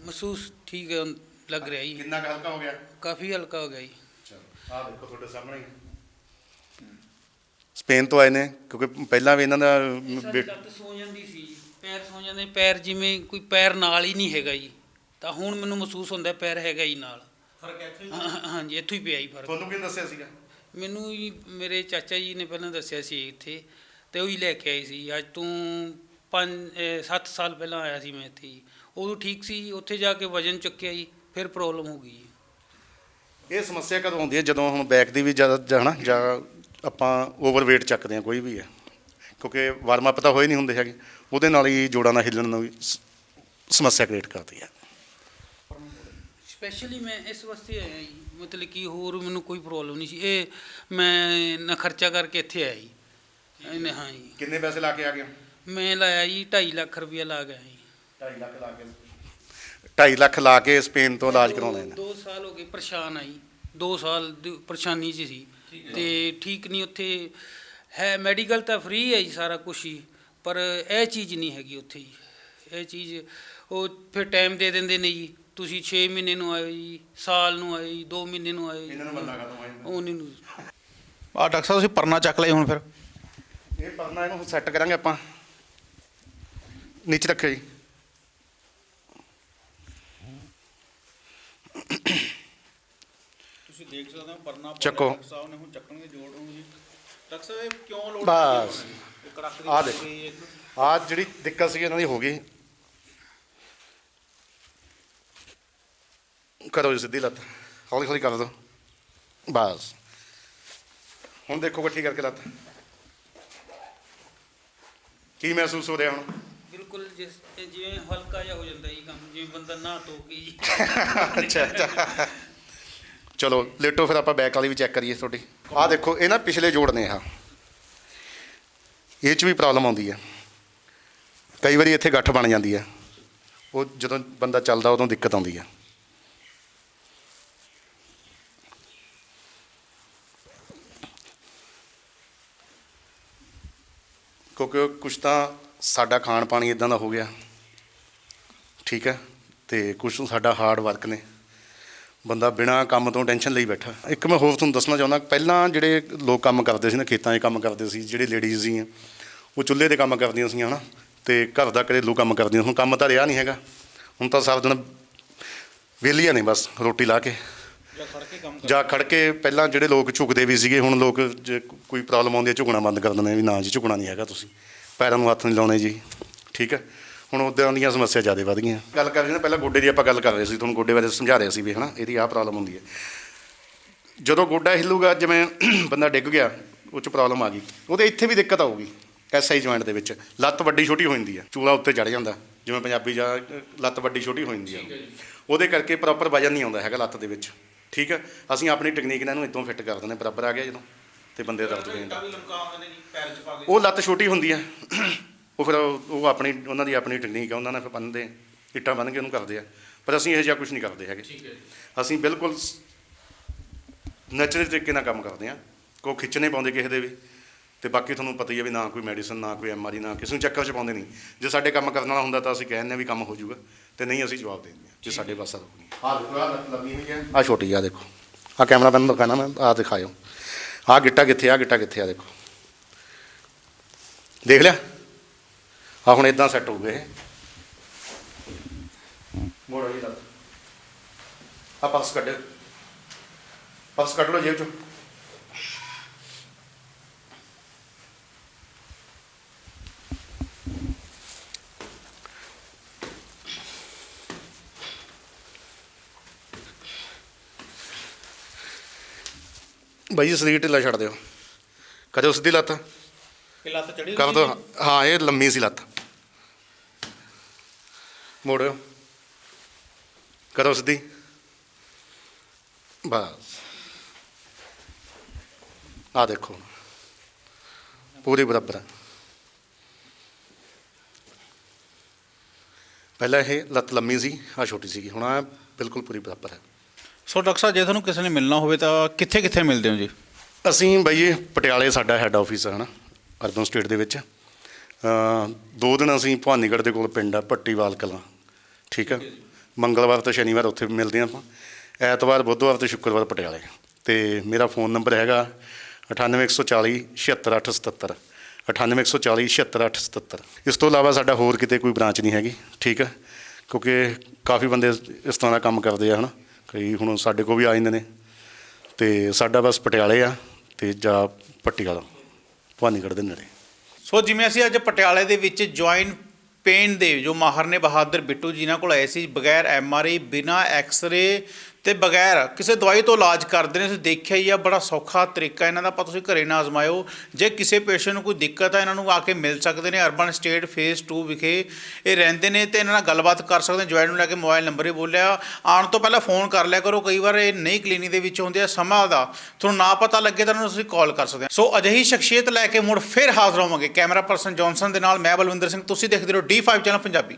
ਮਹਿਸੂਸ ਠੀਕ ਹੈ, ਲੱਗ ਰਿਹਾ ਜੀ। ਕਿੰਨਾ ਕੁ ਹਲਕਾ ਹੋ ਗਿਆ? ਕਾਫੀ ਹਲਕਾ ਹੋ ਗਿਆ ਜੀ। ਚਲੋ ਆਹ ਦੇਖੋ ਤੁਹਾਡੇ ਸਾਹਮਣੇ ਹੀ। ਹੈ। ਸਪੇਨ ਤੋਂ ਆਏ ਨੇ ਕਿਉਂਕਿ ਪਹਿਲਾਂ ਵੀ ਇਹਨਾਂ ਦਾ ਬੇਟ- ਲੱਤ ਸੌ ਜਾਂਦੀ ਸੀ ਜੀ। ਪੈਰ ਸੌ ਜਾਂਦੇ ਪੈਰ ਜਿਵੇਂ ਕੋਈ ਪੈਰ ਨਾਲ ਹੀ ਨਹੀਂ ਹੈਗਾ ਜੀ। ਤਾਂ ਹੁਣ ਮੈਨੂੰ ਮਹਿਸੂਸ ਹੁੰਦਾ ਪੈਰ ਹੈਗਾ ਹੀ ਨਾਲ। ਫ਼ਰਕ ਇੱਥੇ ਹੀ ਹਾਂ- ਹਾਂ- ਹਾਂਜੀ ਇੱਥੋਂ ਹੀ ਪਿਆ ਹੀ ਫ਼ਰਕ। ਤੁਹਾਨੂੰ ਕਿਹਨੇ ਦੱਸਿਆ ਸੀਗਾ? ਮੈਨੂੰ ਜੀ ਮੇਰੇ ਚਾਚਾ ਜੀ ਨੇ ਪਹਿਲਾਂ ਦੱਸਿਆ ਸੀ ਇੱਥੇ। ਤੇ ਉਹ ਲੈ ਕੇ ਆਏ ਸੀ। ਅੱਜ ਤੋਂ 5 7 ਸਾਲ ਪਹਿਲਾਂ ਆਇਆ ਸੀ ਮੈਂ ਇੱਥੇ ਜੀ। ਉਦੋਂ ਠੀਕ ਸੀ ਜੀ, ਉੱਥੇ ਜਾ ਕੇ ਵਜਨ ਚੁੱਕਿਆ ਜੀ ਫਿਰ ਪ੍ਰੋਬਲਮ ਹੋ ਗਈ ਜੀ। ਇਹ ਸਮੱਸਿਆ ਕਦੋਂ ਆਉਂਦੀ ਹੈ? ਜਦੋਂ ਹੁਣ ਬੈਕ ਦੀ ਵੀ ਜ਼ਿਆਦਾ ਜਾਣਾ ਜਾਂ ਆਪਾਂ ਓਵਰਵੇਟ ਚੱਕਦੇ ਹਾਂ ਕੋਈ ਵੀ ਹੈ। ਕਿਉਂਕਿ ਵਾਰਮ ਅਪ ਤਾਂ ਹੋਏ ਨਹੀਂ ਹੁੰਦੇ ਹੈਗੇ। ਉਹਦੇ ਨਾਲ ਹੀ ਜੋੜਾਂ ਦਾ ਹਿੱਲਣ ਨੂੰ ਵੀ ਸ- ਸਮੱਸਿਆ ਕ੍ਰੀਏਟ ਕਰਦੀ ਹੈ। ਸਪੈਸ਼ਲੀ ਮੈਂ ਇਸ ਵਾਸਤੇ ਆਇਆ ਜੀ। ਮਤਲਬ ਕਿ ਹੋਰ ਮੈਨੂੰ ਕੋਈ ਪ੍ਰੋਬਲਮ ਨਹੀਂ ਸੀ। ਇਹ ਮੈਂ ਨਾ ਖਰਚਾ ਕਰਕੇ ਇੱਥੇ ਆਇਆ ਜੀ। ਇਹਨੇ ਹਾਂ ਜੀ। ਕਿੰਨੇ ਪੈਸੇ ਲਾ ਕੇ ਆ ਗਏ ਮੈਂ ਲਾਇਆ ਜੀ 2.5 ਲੱਖ ਰੁਪਇਆ ਲਾ ਗਿਆ ਜੀ। 2.5 ਲੱਖ ਲਾ ਕੇ। 2.5 ਲੱਖ ਲਾ ਕੇ ਸਪੇਨ ਤੋਂ ਇਲਾਜ ਕਰਾਉਂਦੇ ਨੇ। 2 ਸਾਲ ਹੋ ਗਏ ਪਰੇਸ਼ਾਨ ਆਈ 2 ਸਾਲ ਦੀ ਪਰੇਸ਼ਾਨੀ 'ਚ ਸੀ। ਤੇ ਠੀਕ ਨਹੀਂ ਉੱਥੇ। ਹੈ ਮੈਡੀਕਲ ਤਾਂ ਫ੍ਰੀ ਹੈ ਜੀ ਸਾਰਾ ਕੁਝ ਹੀ ਪਰ ਇਹ ਚੀਜ਼ ਨਹੀਂ ਹੈਗੀ ਉੱਥੇ ਜੀ। ਇਹ ਚੀਜ਼ ਉਹ ਫਿਰ ਟਾਈਮ ਦੇ ਦਿੰਦੇ ਨੇ ਜੀ। ਤੁਸੀਂ 6 ਮਹੀਨੇ ਨੂੰ ਆਇਓ ਜੀ ਸਾਲ ਨੂੰ ਆਇਓ ਜੀ 2 ਮਹੀਨੇ ਨੂੰ ਆਇਓ ਜੀ। ਇਹਨਾਂ ਨੂੰ ਬੰਦਾ ਖਤਮ ਹੋ ਜਾਂਦਾ। ਉਹ ਨਹੀਂ ਨੂੰ ਆ ਡਾਕਟਰ ਸਾਹਿਬ ਤੁਸੀਂ ਪਰਨਾ ਚੱਕ ਲਈ ਹੁਣ ਫਿਰ। ਇਹ ਪਰਨਾ ਇਹਨੂੰ ਸੈੱਟ ਕਰਾਂਗੇ ਆਪਾਂ। ਨੀਚੇ ਰੱਖਿਓ ਜੀ। ਤੁਸੀਂ ਦੇਖ ਸਕਦੇ ਹੋ ਪਰਨਾ ਚੱਕੋ। ਸਾਹਿਬ ਨੇ ਹੁਣ ਚੱਕਣ ਦੇ ਜੋੜ ਨੂੰ ਜੀ ਡਾਕਟਰ ਸਾਹਿਬ ਇਹ ਕਿਉਂ ਲੋੜ ਬਸ। ਦੀ ਲੱਗ ਦੇਖੋ। ਆ ਜਿਹੜੀ ਦਿੱਕਤ ਸੀ ਇਹਨਾਂ ਦੀ ਹੋ ਗਈ। ਕਰੋ ਜੀ ਸਿੱਧੀ ਲੱਤ। ਹੌਲੀ ਹੌਲੀ ਕਰ ਦਿਓ ਬਸ। ਹੁਣ ਦੇਖੋ ਇਕੱਠੀ ਕਰਕੇ ਲੱਤ। ਕੀ ਮਹਿਸੂਸ ਹੋ ਰਿਹਾ ਹੁਣ? ਬਿਲਕੁਲ ਜਿਸ ਇਹ ਜਿਵੇਂ ਹਲਕਾ ਜਿਹਾ ਹੋ ਜਾਂਦਾ ਜੀ ਕੰਮ ਜਿਵੇਂ ਬੰਦਾ ਨਹਾ ਧੋ ਕੇ ਜੀ। ਅੱਛਾ ਅੱਛਾ। ਚਲੋ ਲੇਟੋ ਫਿਰ ਆਪਾਂ ਬੈਕ ਵਾਲੀ ਵੀ ਚੈੱਕ ਕਰੀਏ ਤੁਹਾਡੀ। ਆਹ ਦੇਖੋ ਇਹ ਨਾ ਪਿਛਲੇ ਜੋੜ ਨੇ ਆ। ਇਹ ਚ ਵੀ ਪ੍ਰੋਬਲਮ ਆਉਂਦੀ ਹੈ ਕਈ ਵਾਰੀ ਇੱਥੇ ਗੱਠ ਬਣ ਜਾਂਦੀ ਹੈ ਉਹ ਜਦੋਂ ਬੰਦਾ ਚੱਲਦਾ ਉਦੋਂ ਦਿੱਕਤ ਆਉਂਦੀ ਹੈ ਕਿਉਂਕਿ ਕੁਛ ਤਾਂ ਸਾਡਾ ਖਾਣ ਪਾਣੀ ਇਦਾਂ ਦਾ ਹੋ ਗਿਆ। ਠੀਕ ਹੈ? ਤੇ ਕੁਛ ਸਾਡਾ ਹਾਰਡ ਵਰਕ ਨੇ। ਬੰਦਾ ਬਿਨਾ ਕੰਮ ਤੋਂ ਟੈਨਸ਼ਨ ਲਈ ਬੈਠਾ। ਇੱਕ ਮੈਂ ਹੋਰ ਤੁਹਾਨੂੰ ਦੱਸਣਾ ਚਾਹੁੰਦਾ, ਪਹਿਲਾਂ ਜਿਹੜੇ ਲੋਕ ਕੰਮ ਕਰਦੇ ਸੀ ਨਾ, ਖੇਤਾਂ 'ਚ ਕੰਮ ਕਰਦੇ ਸੀ, ਜਿਹੜੇ ਲੇਡੀਜ਼ ਸੀ, ਉਹ ਚੁੱਲ੍ਹੇ ਦੇ ਕੰਮ ਕਰਦੀਆਂ ਸੀ ਹਨਾ? ਤੇ ਘਰ ਦਾ ਘਰੇਲੂ ਕੰਮ ਕਰਦੀਆਂ ਹੁਣ ਕੰਮ ਤਾਂ ਰਿਹਾ ਨਹੀਂ ਹੈਗਾ। ਹੁਣ ਤਾਂ ਸਾਰਾ ਦਿਨ ਵਿਹਲੀਆਂ ਨੇ ਬਸ ਰੋਟੀ ਲਾ ਕੇ। ਜਾਂ ਖੜ ਕੇ ਪਹਿਲਾਂ ਜਿਹੜੇ ਲੋਕ ਝੁਕਦੇ ਵੀ ਸੀਗੇ, ਹੁਣ ਲੋਕ ਜੇ ਕੋਈ ਪ੍ਰੋਬਲਮ ਆਉਂਦੀ ਹੈ, ਝੁਕਣਾ ਬੰਦ ਕਰ ਦਿੰਦੇ ਨੇ ਵੀ ਨਾ ਜੀ, ਝੁਕਣਾ ਨਹੀਂ ਹੈਗਾ ਤੁਸੀਂ। ਪੈਰਾਂ ਨੂੰ ਹੱਥ ਨਹੀਂ ਲਾਉਣੇ ਜੀ। ਠੀਕ ਹੈ? ਹੁਣ ਉਦਾਂ ਦੀਆਂ ਸਮੱਸਿਆ ਜ਼ਿਆਦਾ ਵਧ ਗਈਆਂ। ਗੱਲ ਕਰ ਰਹੇ ਨੇ, ਪਹਿਲਾਂ ਗੋਡੇ ਦੀ ਆਪਾਂ ਗੱਲ ਕਰ ਰਹੇ ਸੀ, ਤੁਹਾਨੂੰ ਗੋਡੇ ਬਾਰੇ ਸਮਝਾ ਰਹੇ ਸੀ ਵੀ, ਹਨਾ, ਇਹਦੀ ਆਹ ਪ੍ਰੋਬਲਮ ਹੁੰਦੀ ਹੈ। ਜਦੋਂ ਗੋਡਾ ਹਿੱਲੂਗਾ, ਜਿਵੇਂ ਬੰਦਾ ਡਿੱਗ ਗਿਆ, ਉਹ ਚ ਪ੍ਰੋਬਲਮ ਆ ਗਈ। ਉਹਦੇ ਇੱਥੇ ਵੀ ਦਿੱਕਤ ਆਊਗੀ ਐਸਆਈ ਜੁਆਇੰਟ ਦੇ ਵਿੱਚ। ਲੱਤ ਵੱਡੀ ਛੋਟੀ ਹੋ ਜਾਂਦੀ ਹੈ, ਚੂਲਾ ਉੱਤੇ ਚੜ ਜਾਂਦਾ। ਜਿਵੇਂ ਪੰਜਾਬੀ ਜਾਂ ਲੱਤ ਵੱਡੀ ਛੋਟੀ ਹੋ ਜਾਂਦੀ ਹੈ। ਉਹਦੇ ਕਰਕੇ ਪ੍ਰੋਪਰ ਵਜਨ ਨਹੀਂ ਆਉਂਦਾ ਹੈਗਾ ਲੱਤ ਦੇ ਵਿੱਚ। ਠੀਕ ਹੈ? ਅਸੀਂ ਆਪਣੀ ਟੈਕਨੀਕ ਨਾਲ ਇਹਨੂੰ ਇਦੋਂ ਫਿੱਟ ਕਰ ਦਿੰਦੇ ਬਰਾਬਰ ਆ ਗਿਆ ਜਦੋਂ ਤੇ ਬੰਦੇ ਦਰਦ ਹੋ ਜਾਂਦਾ। ਉਹ ਲੱਤ ਛੋਟੀ ਹੁੰਦੀ ਹੈ। ਉਹ ਫਿਰ ਉਹ ਆਪਣੀ ਉਹਨਾਂ ਦੀ ਆਪਣੀ ਟੈਕਨੀਕ ਹੈ ਉਹਨਾਂ ਨੇ ਫਿਰ ਬੰਨਦੇ ਇੱਟਾਂ ਬੰਨ ਕੇ ਉਹਨੂੰ ਕਰਦੇ ਆ। ਪਰ ਅਸੀਂ ਇਹ ਜਿਹਾ ਕੁਝ ਨਹੀਂ ਕਰਦੇ ਹੈਗੇ। ਅਸੀਂ ਬਿਲਕੁਲ ਨੈਚੁਰਲ ਤਰੀਕੇ ਨਾਲ ਕੰਮ ਕਰਦੇ ਆ ਕੋਈ ਖਿੱਚਣੇ ਪਾਉਂਦੇ ਕਿਸੇ ਦੇ ਵੀ। ਤੇ ਬਾਕੀ ਤੁਹਾਨੂੰ ਪਤਾ ਹੀ ਹੈ ਵੀ ਨਾ ਕੋਈ ਮੈਡੀਸਨ ਨਾ ਕੋਈ ਐਮਆਰਆਈ ਨਾ ਕਿਸੇ ਨੂੰ ਚੱਕਰ ਚ ਪਾਉਂਦੇ ਨਹੀਂ। ਜੇ ਸਾਡੇ ਕੰਮ ਕਰਨ ਵਾਲਾ ਹੁੰਦਾ ਤਾਂ ਅਸੀਂ ਕਹਿੰਦੇ ਵੀ ਕੰਮ ਹੋ ਜਾਊਗਾ ਤੇ ਨਹੀਂ ਅਸੀਂ ਜਵਾਬ ਦੇ ਦਿੰਦੇ ਹਾਂ ਜੇ ਸਾਡੇ ਪਾਸਾ ਰੁਕਣੀ ਆ ਦੇਖੋ ਆ ਲੰਮੀ ਹੋਈ ਹੈ। ਆ ਛੋਟੀ ਆ ਦੇਖੋ। ਆ ਕੈਮਰਾ ਬੰਦ ਦਿਖਾਣਾ ਮੈਂ ਆ ਦਿਖਾਇਓ। ਆ ਗਿੱਟਾ ਕਿੱਥੇ ਆ ਗਿੱਟਾ ਕਿੱਥੇ ਆ ਦੇਖੋ। ਦੇਖ ਲਿਆ? ਆ ਹੁਣ ਇਦਾਂ ਸੈੱਟ ਹੋ ਗਏ ਮੋੜੋ ਜੀ ਲੱਤ। ਆ ਪਰਸ ਕੱਢ। ਪਰਸ ਕੱਢ ਲਓ ਜੇਬ ਚੋਂ। ਬਾਈ ਜੀ ਸਰੀਰ ਢਿੱਲਾ ਛੱਡ ਦਿਓ। ਕਦੇ ਸਿੱਧੀ ਲੱਤ? ਇਹ ਲੱਤ ਚੜੀ ਕਰ ਦੋ ਹਾਂ ਇਹ ਲੰਮੀ ਸੀ ਲੱਤ। ਮੋੜਿਓ। ਕਰੋ ਸਿੱਧੀ? ਬਸ। ਆ ਦੇਖੋ। ਪੂਰੀ ਬਰਾਬਰ ਹੈ। ਪਹਿਲਾਂ ਇਹ ਲੱਤ ਲੰਮੀ ਸੀ ਆ ਛੋਟੀ ਸੀਗੀ। ਹੁਣ ਆ ਬਿਲਕੁਲ ਪੂਰੀ ਬਰਾਬਰ ਹੈ। ਸੋ ਡਾਕਟਰ ਸਾਹਿਬ ਜੇ ਤੁਹਾਨੂੰ ਕਿਸੇ ਨੇ ਮਿਲਣਾ ਹੋਵੇ ਤਾਂ ਕਿੱਥੇ ਕਿੱਥੇ ਮਿਲਦੇ ਹੋ ਜੀ? ਅਸੀਂ ਬਾਈ ਇਹ ਪਟਿਆਲੇ ਸਾਡਾ ਹੈੱਡ ਆਫਿਸ ਹੈ ਨਾ ਅਰਬਨ ਸਟੇਟ ਦੇ ਵਿੱਚ। ਅ, ਦੋ ਦਿਨ ਅਸੀਂ ਭਵਾਨੀਗੜ੍ਹ ਦੇ ਕੋਲ ਪਿੰਡ ਆ ਪੱਟੀਵਾਲ ਕਲਾਂ। ਠੀਕ ਆ? ਮੰਗਲਵਾਰ ਤੇ ਸ਼ਨੀਵਾਰ ਉੱਥੇ ਮਿਲਦੇ ਹਾਂ ਆਪਾਂ। ਐਤਵਾਰ ਬੁੱਧਵਾਰ ਤੇ ਸ਼ੁੱਕਰਵਾਰ ਪਟਿਆਲੇ। ਤੇ ਮੇਰਾ ਫੋਨ ਨੰਬਰ ਹੈਗਾ 98140 76877 98140 76877 ਇਸ ਤੋਂ ਇਲਾਵਾ ਸਾਡਾ ਹੋਰ ਕਿਤੇ ਕੋਈ ਬ੍ਰਾਂਚ ਨਹੀਂ ਹੈਗੀ ਠੀਕ ਆ? ਕਿਉਂਕਿ ਕਾਫੀ ਬੰਦੇ ਇਸ ਤਰ੍ਹਾਂ ਦਾ ਕੰਮ ਕਰਦੇ ਆ ਹਨਾ? ਕਈ ਹੁਣ ਸਾਡੇ ਕੋਲ ਵੀ ਆ ਜਾਂਦੇ ਨੇ। ਤੇ ਸਾਡਾ ਬਸ ਪਟਿਆਲੇ ਆ ਤੇ ਜਾਂ ਪਟਿਆਲਾ ਭਵਾਨੀਗੜ੍ਹ ਦੇ ਨੇੜੇ। ਸੋ ਜਿਵੇਂ ਅਸੀਂ ਅੱਜ ਪਟਿਆਲੇ ਦੇ ਵਿੱਚ ਜੁਆਇਨ ਪੇਨ ਦੇ ਜੋ ਮਾਹਰ ਨੇ ਬਹਾਦਰ ਬਿੱਟੂ ਜੀ ਨਾਲ ਕੋਲ ਆਏ ਸੀ, ਬਗੈਰ ਐਮਆਰਆਈ ਬਿਨਾ ਐਕਸ-ਰੇ ਤੇ ਬਗੈਰ ਕਿਸੇ ਦਵਾਈ ਤੋਂ ਇਲਾਜ ਕਰਦੇ ਨੇ, ਤੁਸੀਂ ਦੇਖਿਆ ਹੀ ਆ, ਬੜਾ ਸੌਖਾ ਤਰੀਕਾ ਇਹਨਾਂ ਦਾ ਪਰ ਤੁਸੀਂ ਘਰੇ ਨਾ ਆਜ਼ਮਾਇਓ ਜੇ ਕਿਸੇ ਪੇਸ਼ੈਂਟ ਨੂੰ ਕੋਈ ਦਿੱਕਤ ਆ, ਇਹਨਾਂ ਨੂੰ ਆ ਕੇ ਮਿਲ ਸਕਦੇ ਨੇ, ਅਰਬਨ ਸਟੇਟ ਫੇਸ 2 ਵਿਖੇ ਇਹ ਰਹਿੰਦੇ ਨੇ ਤੇ ਇਹਨਾਂ ਨਾਲ ਗੱਲਬਾਤ ਕਰ ਸਕਦੇ ਜੁਆਇਨ ਨੂੰ ਲੈ ਕੇ ਮੋਬਾਈਲ ਨੰਬਰ ਹੀ ਬੋਲਿਆ। ਆਉਣ ਤੋਂ ਪਹਿਲਾਂ ਫੋਨ ਕਰ ਲਿਆ ਕਰੋ, ਕਈ ਵਾਰ ਇਹ ਨਹੀਂ ਕਲੀਨਿਕ ਦੇ ਵਿੱਚ ਹੁੰਦੇ ਆ, ਸਮਾਂ ਦਾ ਤੁਹਾਨੂੰ ਨਾ ਪਤਾ ਲੱਗੇ ਤਾਂ ਇਹਨਾਂ ਨੂੰ ਤੁਸੀਂ ਕਾਲ ਕਰ ਸਕਦੇ ਹੋ ਸੋ ਅਜਿਹੀ ਸ਼ਖਸੀਅਤ ਲੈ ਕੇ ਮੁੜ ਫਿਰ ਹਾਜ਼ਰ ਹੋਵਾਂਗੇ। ਕੈਮਰਾ ਪਰਸਨ ਜੌਨਸਨ ਦੇ ਨਾਲ, ਮੈਂ ਬਲਵਿੰਦਰ ਸਿੰਘ, ਤੁਸੀਂ ਦੇਖਦੇ ਰਹੋ D5 ਚੈਨਲ ਪੰਜਾਬੀ।